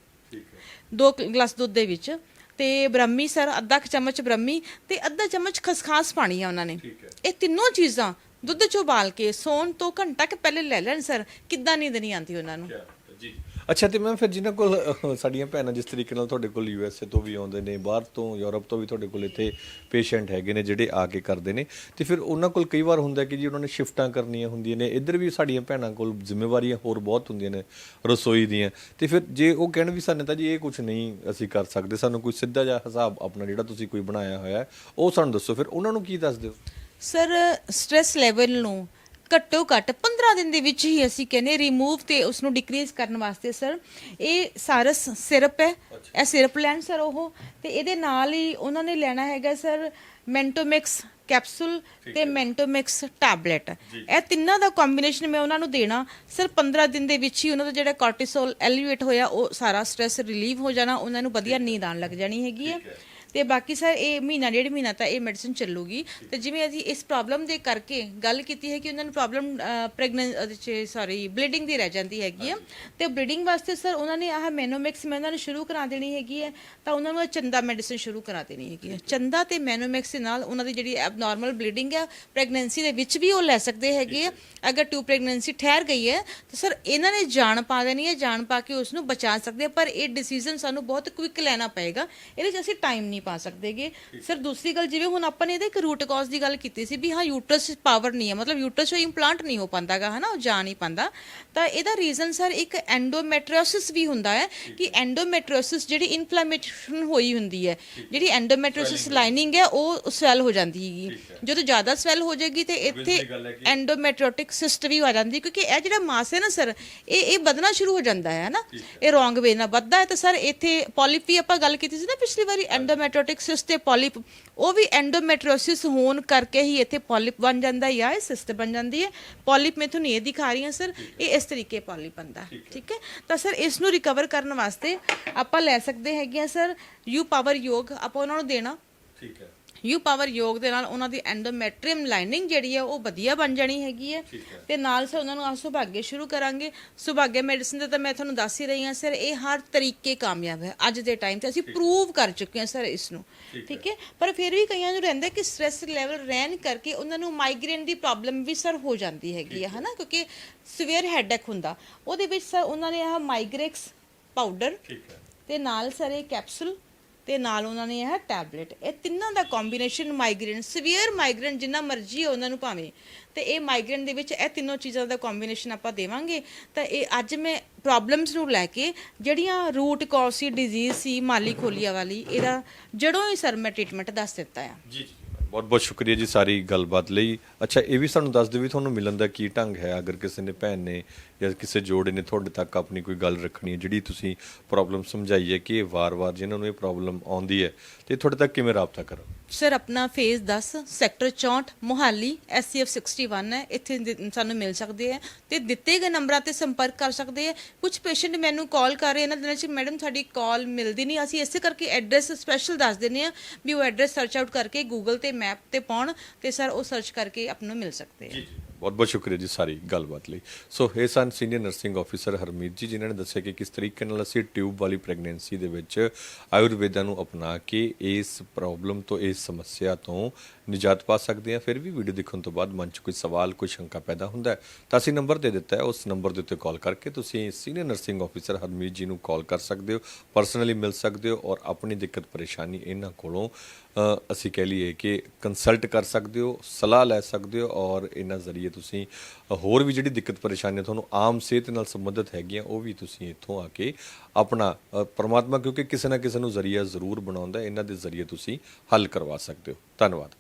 ਦੋ ਗਲਾਸ ਦੁੱਧ ਦੇ ਵਿੱਚ ਤੇ ਬ੍ਰਹਮੀ ਸਰ ਅੱਧਾ ਚਮਚ ਬ੍ਰਹਮੀ ਤੇ ਅੱਧਾ ਚਮਚ ਖਸਖਾਸ ਪਾਣੀ ਆ ਉਹਨਾਂ ਨੇ। ਇਹ ਤਿੰਨੋਂ ਚੀਜ਼ਾਂ ਦੁੱਧ ਚ ਉਬਾਲ ਕੇ ਸੌਣ ਤੋਂ ਘੰਟਾ ਕੁ ਪਹਿਲੇ ਲੈ ਲੈਣ ਸਰ। ਕਿੱਦਾਂ ਨੀਂਦ ਨਹੀਂ ਆਉਂਦੀ ਉਹਨਾਂ ਨੂੰ? ਜੀ। ਅੱਛਾ ਤੇ ਮੈਂ ਫਿਰ ਜਿਨ੍ਹਾਂ ਕੋਲ ਅਹ, ਸਾਡੀਆਂ ਭੈਣਾਂ ਜਿਸ ਤਰੀਕੇ ਨਾਲ ਤੁਹਾਡੇ ਕੋਲ ਯੂਐਸਏ ਤੋਂ ਵੀ ਆਉਂਦੇ ਨੇ ਬਾਹਰ ਤੋਂ ਯੂਰਪ ਤੋਂ ਵੀ ਤੁਹਾਡੇ ਕੋਲ ਇੱਥੇ ਪੇਸ਼ੈਂਟ ਹੈਗੇ ਨੇ ਜਿਹੜੇ ਆ ਕੇ ਕਰਦੇ ਨੇ। ਤੇ ਫਿਰ ਉਹਨਾਂ ਕੋਲ ਕਈ ਵਾਰ ਹੁੰਦਾ ਕਿ ਜੀ ਉਹਨਾਂ ਨੇ ਸ਼ਿਫਟਾਂ ਕਰਨੀਆਂ ਹੁੰਦੀਆਂ ਨੇ ਇੱਧਰ ਵੀ ਸਾਡੀਆਂ ਭੈਣਾਂ ਕੋਲ ਜ਼ਿੰਮੇਵਾਰੀਆਂ ਹੋਰ ਬਹੁਤ ਹੁੰਦੀਆਂ ਨੇ ਰਸੋਈ ਦੀਆਂ। ਤੇ ਫਿਰ ਜੇ ਉਹ ਕਹਿਣ ਵੀ ਸਾਨੂੰ ਤਾਂ ਜੀ ਇਹ ਕੁਝ ਨਹੀਂ ਅਸੀਂ ਕਰ ਸਕਦੇ ਸਾਨੂੰ ਕੋਈ ਸਿੱਧਾ ਜਿਹਾ ਹਿਸਾਬ ਆਪਣਾ ਜਿਹੜਾ ਤੁਸੀਂ ਕੋਈ ਬਣਾਇਆ ਹੋਇਆ ਹੈ, ਉਹ ਸਾਨੂੰ ਦੱਸੋ। ਫਿਰ ਉਹਨਾਂ ਨੂੰ ਕੀ ਦੱਸ ਦਿਓ ਸਰ ਸਟ੍ਰੈਸ ਲੈਵਲ ਨੂੰ ਘੱਟੋ ਘੱਟ 15 ਦਿਨ ਦੇ ਵਿੱਚ ਹੀ ਅਸੀਂ ਕਹਿੰਦੇ ਰਿਮੂਵ ਤੇ ਉਸ ਨੂੰ ਡਿਕਰੀਜ਼ ਕਰਨ ਵਾਸਤੇ ਸਰ ਇਹ ਸਾਰਸ ਸਿਰਪ ਹੈ। ਇਹ ਸਿਰਪ ਲੈਣ ਸਰ ਉਹ ਤੇ ਇਹਦੇ ਨਾਲ ਹੀ ਉਹਨਾਂ ਨੇ ਲੈਣਾ ਹੈਗਾ ਸਰ ਮੈਂਟੋਮਿਕਸ ਕੈਪਸੂਲ ਤੇ ਮੈਂਟੋਮਿਕਸ ਟੈਬਲੇਟ ਇਹ ਤਿੰਨਾਂ ਦਾ ਕੰਬੀਨੇਸ਼ਨ ਮੈਂ ਉਹਨਾਂ ਨੂੰ ਦੇਣਾ। ਸਰ 15 ਦਿਨ ਦੇ ਵਿੱਚ ਹੀ ਉਹਨਾਂ ਦਾ ਜਿਹੜਾ ਕਾਰਟੀਸੋਲ ਐਲੀਵੇਟ ਹੋਇਆ ਉਹ ਸਾਰਾ ਸਟ੍ਰੈਸ ਰਿਲੀਵ ਹੋ ਜਾਣਾ। ਉਹਨਾਂ ਨੂੰ ਵਧੀਆ ਨੀਂਦ ਆਉਣ ਲੱਗ ਜਾਣੀ ਹੈਗੀ ਹੈ। ਤੇ ਬਾਕੀ ਸਰ ਇਹ ਮਹੀਨਾ ਡੇਢ ਮਹੀਨਾ ਤਾਂ ਇਹ ਮੈਡੀਸਿਨ ਚੱਲੂਗੀ। ਤੇ ਜਿਵੇਂ ਅਸੀਂ ਇਸ ਪ੍ਰੋਬਲਮ ਦੇ ਕਰਕੇ ਗੱਲ ਕੀਤੀ ਹੈ ਕਿ ਉਹਨਾਂ ਨੂੰ ਪ੍ਰੋਬਲਮ ਪ੍ਰੈਗਨੈਂਸੀ ਸੌਰੀ ਬਲੀਡਿੰਗ ਦੀ ਰਹਿ ਜਾਂਦੀ ਹੈਗੀ ਹੈ ਤੇ ਬਲੀਡਿੰਗ ਵਾਸਤੇ ਸਰ ਉਹਨਾਂ ਨੇ ਆਹ ਮੈਨੋਮੈਕਸ ਮੈਂ ਉਹਨਾਂ ਨੂੰ ਸ਼ੁਰੂ ਕਰਾ ਦੇਣੀ ਹੈਗੀ ਹੈ ਤਾਂ ਉਹਨਾਂ ਨੂੰ ਚੰਦਾ ਮੈਡੀਸਿਨ ਸ਼ੁਰੂ ਕਰਾ ਦੇਣੀ ਹੈਗੀ ਹੈ। ਚੰਦਾ ਤੇ ਮੈਨੋਮੈਕਸ ਦੇ ਨਾਲ ਉਹਨਾਂ ਦੀ ਜਿਹੜੀ ਐਬਨੋਰਮਲ ਬਲੀਡਿੰਗ ਹੈ ਪ੍ਰੈਗਨੈਂਸੀ ਦੇ ਵਿੱਚ ਵੀ ਉਹ ਲੈ ਸਕਦੇ ਹੈਗੇ ਆ। ਅਗਰ ਟੂ ਪ੍ਰੈਗਨੈਂਸੀ ਠਹਿਰ ਗਈ ਹੈ ਤਾਂ ਸਰ ਇਹਨਾਂ ਨੇ ਜਾਨ ਪਾ ਦੇਣੀ ਹੈ ਜਾਨ ਪਾ ਕੇ ਉਸ ਨੂੰ ਬਚਾ ਸਕਦੇ ਆ ਪਰ ਇਹ ਡਿਸੀਜਨ ਸਾਨੂੰ ਬਹੁਤ ਕੁਇਕ ਲੈਣਾ ਪਏਗਾ। ਇਹਦੇ 'ਚ ਅਸੀਂ ਟਾਈਮ ਨਹੀਂ ਪਾ ਸਕਦੇਗੇ। ਸਰ ਦੂਸਰੀ ਗੱਲ ਜਿਵੇਂ ਹੁਣ ਆਪਾਂ ਨੇ ਇਹਦੇ ਇੱਕ ਰੂਟ ਕਾਜ਼ ਦੀ ਗੱਲ ਕੀਤੀ ਸੀ ਵੀ ਹਾਂ ਯੂਟਰਸ ਪਾਵਰ ਨਹੀਂ ਹੈ। ਮਤਲਬ ਯੂਟਰਸ 'ਚ ਇੰਪਲਾਂਟ ਨਹੀਂ ਹੋ ਪਾਂਦਾਗਾ ਹਨਾ ਉਹ ਜਾ ਨਹੀਂ ਪਾਂਦਾ ਤਾਂ ਇਹਦਾ ਰੀਜ਼ਨ ਸਰ ਇੱਕ ਐਂਡੋਮੈਟ੍ਰਿਓਸਿਸ ਵੀ ਹੁੰਦਾ ਹੈ ਕਿ ਐਂਡੋਮੈਟ੍ਰਿਓਸਿਸ ਜਿਹੜੀ ਇਨਫਲੇਮੇਸ਼ਨ ਹੋਈ ਹੁੰਦੀ ਹੈ ਜਿਹੜੀ ਐਂਡੋਮੈਟ੍ਰਿਓਸਿਸ ਲਾਈਨਿੰਗ ਹੈ ਉਹ ਸਵੈਲ ਹੋ ਜਾਂਦੀ ਹੈਗੀ। ਜਦੋਂ ਜ਼ਿਆਦਾ ਸਵੈਲ ਹੋ ਜਾਏਗੀ ਤੇ ਇੱਥੇ ਐਂਡੋਮੈਟ੍ਰਿਓਟਿਕ ਸਿਸਟ ਵੀ ਆ ਜਾਂਦੀ ਕਿਉਂਕਿ ਇਹ ਜਿਹੜਾ ਮਾਸ ਹੈ ਨਾ ਸਰ ਇਹ ਇਹ ਵਧਣਾ ਸ਼ੁਰੂ ਹੋ ਜਾਂਦਾ ਹੈ ਨਾ ਇਹ ਰੋਂਗ ਵੇ ਨਾਲ ਵੱਧਦਾ ਹੈ। ਤਾਂ ਸਰ ਇੱਥੇ ਪੋਲਿਪ ਆਪਾਂ ਗੱਲ ਕੀਤੀ ਸੀ ਨਾ ਪਿਛਲੀ ਵਾਰੀ ਐਂਡੋਮੈਟ੍ਰਿਓਟਿਕ ਸਿਸਟ ਤੇ ਪੋਲਿਪ ਉਹ ਵੀ ਐਂਡੋਮੈਟ੍ਰਿਓਸਿਸ ਹੋਣ ਕਰਕੇ ਹੀ ਇੱਥੇ ਪੋਲਿਪ ਬਣ ਜਾਂਦਾ ਹੈ ਜਾਂ ਇਹ ਸਿਸਟ ਬਣ ਜਾਂਦੀ ਹੈ। ਪੋਲਿਪ ਮੈਂ ਤੁਹਾਨੂੰ ਇਹ ਦਿਖਾ ਰਹੀ ਹਾਂ ਸਰ ਇਹ ਇਸ ਤਰੀਕੇ ਪੋਲਿਪ ਬਣਦਾ ਠੀਕ ਹੈ। ਤਾਂ ਸਰ ਇਸ ਨੂੰ ਰਿਕਵਰ ਕਰਨ ਵਾਸਤੇ ਆਪਾਂ ਲੈ ਸਕਦੇ ਹੈਗੇ ਆ ਸਰ ਯੂ ਪਾਵਰ ਯੋਗ ਆਪਾਂ ਉਹਨਾਂ ਨੂੰ ਦੇਣਾ। ਠੀਕ ਹੈ। ਯੂ ਪਾਵਰ ਯੋਗ ਦੇ ਨਾਲ ਉਹਨਾਂ ਦੀ ਐਂਡੋਮੈਟ੍ਰੀਅਮ ਲਾਈਨਿੰਗ ਜਿਹੜੀ ਹੈ ਉਹ ਵਧੀਆ ਬਣ ਜਾਣੀ ਹੈਗੀ ਹੈ। ਤੇ ਨਾਲ ਸੇ ਉਹਨਾਂ ਨੂੰ ਆ ਸੁਭਾਗੇ ਸ਼ੁਰੂ ਕਰਾਂਗੇ। ਸੁਭਾਗੇ ਮੈਡੀਸਿਨ ਦੇ ਤਾਂ ਮੈਂ ਤੁਹਾਨੂੰ ਦੱਸ ਹੀ ਰਹੀ ਹਾਂ ਸਰ ਇਹ ਹਰ ਤਰੀਕੇ ਕਾਮਯਾਬ ਹੈ। ਅੱਜ ਦੇ ਟਾਈਮ ਤੇ ਅਸੀਂ ਪ੍ਰੂਵ ਕਰ ਚੁੱਕੇ ਹਾਂ ਸਰ ਇਸ ਨੂੰ ਠੀਕ ਹੈ। ਪਰ ਫਿਰ ਵੀ ਕਈਆਂ ਨੂੰ ਰਹਿੰਦਾ ਕਿ ਸਟ੍ਰੈਸ ਲੈਵਲ ਰਹਿਣ ਕਰਕੇ ਉਹਨਾਂ ਨੂੰ ਮਾਈਗ੍ਰੇਨ ਦੀ ਪ੍ਰੋਬਲਮ ਵੀ ਸਰ ਹੋ ਜਾਂਦੀ ਹੈਗੀ ਹੈ ਹਨਾ? ਕਿਉਂਕਿ ਸਿਵੀਅਰ ਹੈਡੇਕ ਹੁੰਦਾ। ਉਹਦੇ ਵਿੱਚ ਸਰ ਉਹਨਾਂ ਨੇ ਆਹ ਮਾਈਗ੍ਰੇਕਸ ਪਾਊਡਰ ਠੀਕ ਹੈ। ਤੇ ਨਾਲ ਸਰ ਇਹ ਕੈਪਸੂਲ ਤੇ ਨਾਲ ਉਹਨਾਂ ਨੇ ਇਹ ਟੈਬਲੇਟ, ਇਹ ਤਿੰਨਾਂ ਦਾ ਕੰਬੀਨੇਸ਼ਨ ਮਾਈਗ੍ਰੇਨ ਸੀਵੀਅਰ ਮਾਈਗ੍ਰੇਨ ਜਿੰਨਾ ਮਰਜ਼ੀ ਹੋ ਉਹਨਾਂ ਨੂੰ ਭਾਵੇਂ। ਤੇ ਇਹ ਮਾਈਗ੍ਰੇਨ ਦੇ ਵਿੱਚ ਇਹ ਤਿੰਨੋਂ ਚੀਜ਼ਾਂ ਦਾ ਕੰਬੀਨੇਸ਼ਨ ਆਪਾਂ ਦੇਵਾਂਗੇ। ਤਾਂ ਇਹ ਅੱਜ ਮੈਂ ਪ੍ਰੋਬਲਮਸ ਨੂੰ ਲੈ ਕੇ ਜਿਹੜੀਆਂ ਰੂਟ ਕੌਜ਼ ਸੀ ਡਿਜ਼ੀਜ਼ ਸੀ, ਮਾਲੀ ਖੋਲੀਆ ਵਾਲੀ, ਇਹਦਾ ਜੜੋਂ ਹੀ ਸਰ ਮੈਂ ਟ੍ਰੀਟਮੈਂਟ ਦੱਸ ਦਿੱਤਾ ਆ। ਜੀ ਬਹੁਤ ਬਹੁਤ ਸ਼ੁਕਰੀਆ ਜੀ ਸਾਰੀ ਗੱਲਬਾਤ ਲਈ। ਅੱਛਾ, ਇਹ ਵੀ ਸਾਨੂੰ ਦੱਸ ਦਿਓ ਵੀ ਤੁਹਾਨੂੰ ਮਿਲਣ ਦਾ ਕੀ ਢੰਗ ਹੈ? ਅਗਰ ਕਿਸੇ ਨੇ ਭੈਣ ਨੇ ਜਾਂ ਕਿਸੇ ਜੋੜੇ ਨੇ ਤੁਹਾਡੇ ਤੱਕ ਆਪਣੀ ਕੋਈ ਗੱਲ ਰੱਖਣੀ ਹੈ, ਜਿਹੜੀ ਤੁਸੀਂ ਪ੍ਰੋਬਲਮ ਸਮਝਾਈ ਹੈ ਕਿ ਇਹ ਵਾਰ-ਵਾਰ ਜਿਨ੍ਹਾਂ ਨੂੰ ਇਹ ਪ੍ਰੋਬਲਮ ਆਉਂਦੀ ਹੈ, ਤੇ ਤੁਹਾਡੇ ਤੱਕ ਕਿਵੇਂ ਰਾਬਤਾ ਕਰਨ ਸਰ ਆਪਣਾ ਫੇਜ਼ 10 ਸੈਕਟਰ 64 ਮੁਹਾਲੀ ਐਸਸੀਐਫ 61 ਹੈ। ਇੱਥੇ ਦਿ- ਸਾਨੂੰ ਮਿਲ ਸਕਦੇ ਹੈ ਤੇ ਦਿੱਤੇ ਗਏ ਨੰਬਰਾਂ ਤੇ ਸੰਪਰਕ ਕਰ ਸਕਦੇ ਹੈ। ਕੁਝ ਪੇਸ਼ੈਂਟ ਮੈਨੂੰ ਕਾਲ ਕਰ ਰਹੇ, ਇਹਨਾਂ ਦਿਨਾਂ 'ਚ ਮੈਡਮ ਸਾਡੀ ਕਾਲ ਮਿਲਦੀ ਨਹੀਂ। ਅਸੀਂ ਇਸੇ ਕਰਕੇ ਐਡਰੈਸ ਸਪੈਸ਼ਲ ਦੱਸ ਦਿੰਦੇ ਆ ਵੀ ਉਹ ਐਡਰੈਸ ਸਰਚ ਆਊਟ ਕਰਕੇ ਗੂਗਲ ਤੇ ਮੈਪ ਤੇ ਪਾਉਣ ਤੇ ਸਰ ਉਹ ਸਰਚ ਕਰਕੇ ਆਪ ਨੂੰ ਮਿਲ ਸਕਦੇ ਆ ਬਹੁਤ ਬਹੁਤ ਸ਼ੁਕਰੀਆ ਜੀ ਸਾਰੀ ਗੱਲਬਾਤ ਲਈ। ਸੋ ਇਹ ਸਨ senior nursing officer Harmeet ji, ਜਿਨ੍ਹਾਂ ਨੇ ਦੱਸਿਆ ਕਿ ਕਿਸ ਤਰੀਕੇ ਨਾਲ ਅਸੀਂ ਟਿਊਬ ਵਾਲੀ ਪ੍ਰੈਗਨੈਂਸੀ ਦੇ ਵਿੱਚ ਆਯੁਰਵੇਦਾ ਨੂੰ ਅਪਣਾ ਕੇ ਇਸ ਪ੍ਰੋਬਲਮ ਤੋਂ, ਇਸ ਸਮੱਸਿਆ ਤੋਂ ਨਿਜਾਤ ਪਾ ਸਕਦੇ ਹਾਂ। ਫਿਰ ਵੀ ਵੀਡੀਓ ਦੇਖਣ ਤੋਂ ਬਾਅਦ ਮਨ 'ਚ ਕੋਈ ਸਵਾਲ, ਕੋਈ ਸ਼ੰਕਾ ਪੈਦਾ ਹੁੰਦਾ ਹੈ, ਤਾਂ ਅਸੀਂ ਨੰਬਰ ਦੇ ਦਿੱਤਾ ਹੈ। ਉਸ ਨੰਬਰ ਦੇ ਉੱਤੇ ਕਾਲ ਕਰਕੇ ਤੁਸੀਂ ਸੀਨੀਅਰ ਨਰਸਿੰਗ ਆਫੀਸਰ ਹਰਮੀਤ ਜੀ ਨੂੰ ਕਾਲ ਕਰ ਸਕਦੇ ਹੋ ਪਰਸਨਲੀ ਮਿਲ ਸਕਦੇ ਹੋ ਔਰ ਆਪਣੀ ਦਿੱਕਤ ਪਰੇਸ਼ਾਨੀ ਇਹਨਾਂ ਕੋਲੋਂ ਅਸੀਂ ਕਹਿ ਲਈਏ ਕਿ ਕੰਸਲਟ ਕਰ ਸਕਦੇ ਹੋ, ਸਲਾਹ ਲੈ ਸਕਦੇ ਹੋ ਔਰ ਇਹਨਾਂ ਜ਼ਰੀਏ ਤੁਸੀਂ ਹੋਰ ਵੀ ਜਿਹੜੀ ਦਿੱਕਤ ਪਰੇਸ਼ਾਨੀਆਂ ਤੁਹਾਨੂੰ ਆਮ ਸਿਹਤ ਨਾਲ ਸੰਬੰਧਿਤ ਹੈਗੀਆਂ, ਉਹ ਵੀ ਤੁਸੀਂ ਇੱਥੋਂ ਆ ਕੇ ਆਪਣਾ ਪਰਮਾਤਮਾ ਕਿਉਂਕਿ ਕਿਸੇ ਨਾ ਕਿਸੇ ਨੂੰ ਜ਼ਰੀਆ ਜ਼ਰੂਰ ਬਣਾਉਂਦਾ, ਇਹਨਾਂ ਦੇ ਜ਼ਰੀਏ ਤੁਸੀਂ ਹੱਲ ਕਰਵਾ ਸਕਦੇ ਹੋ। ਧੰਨਵਾਦ।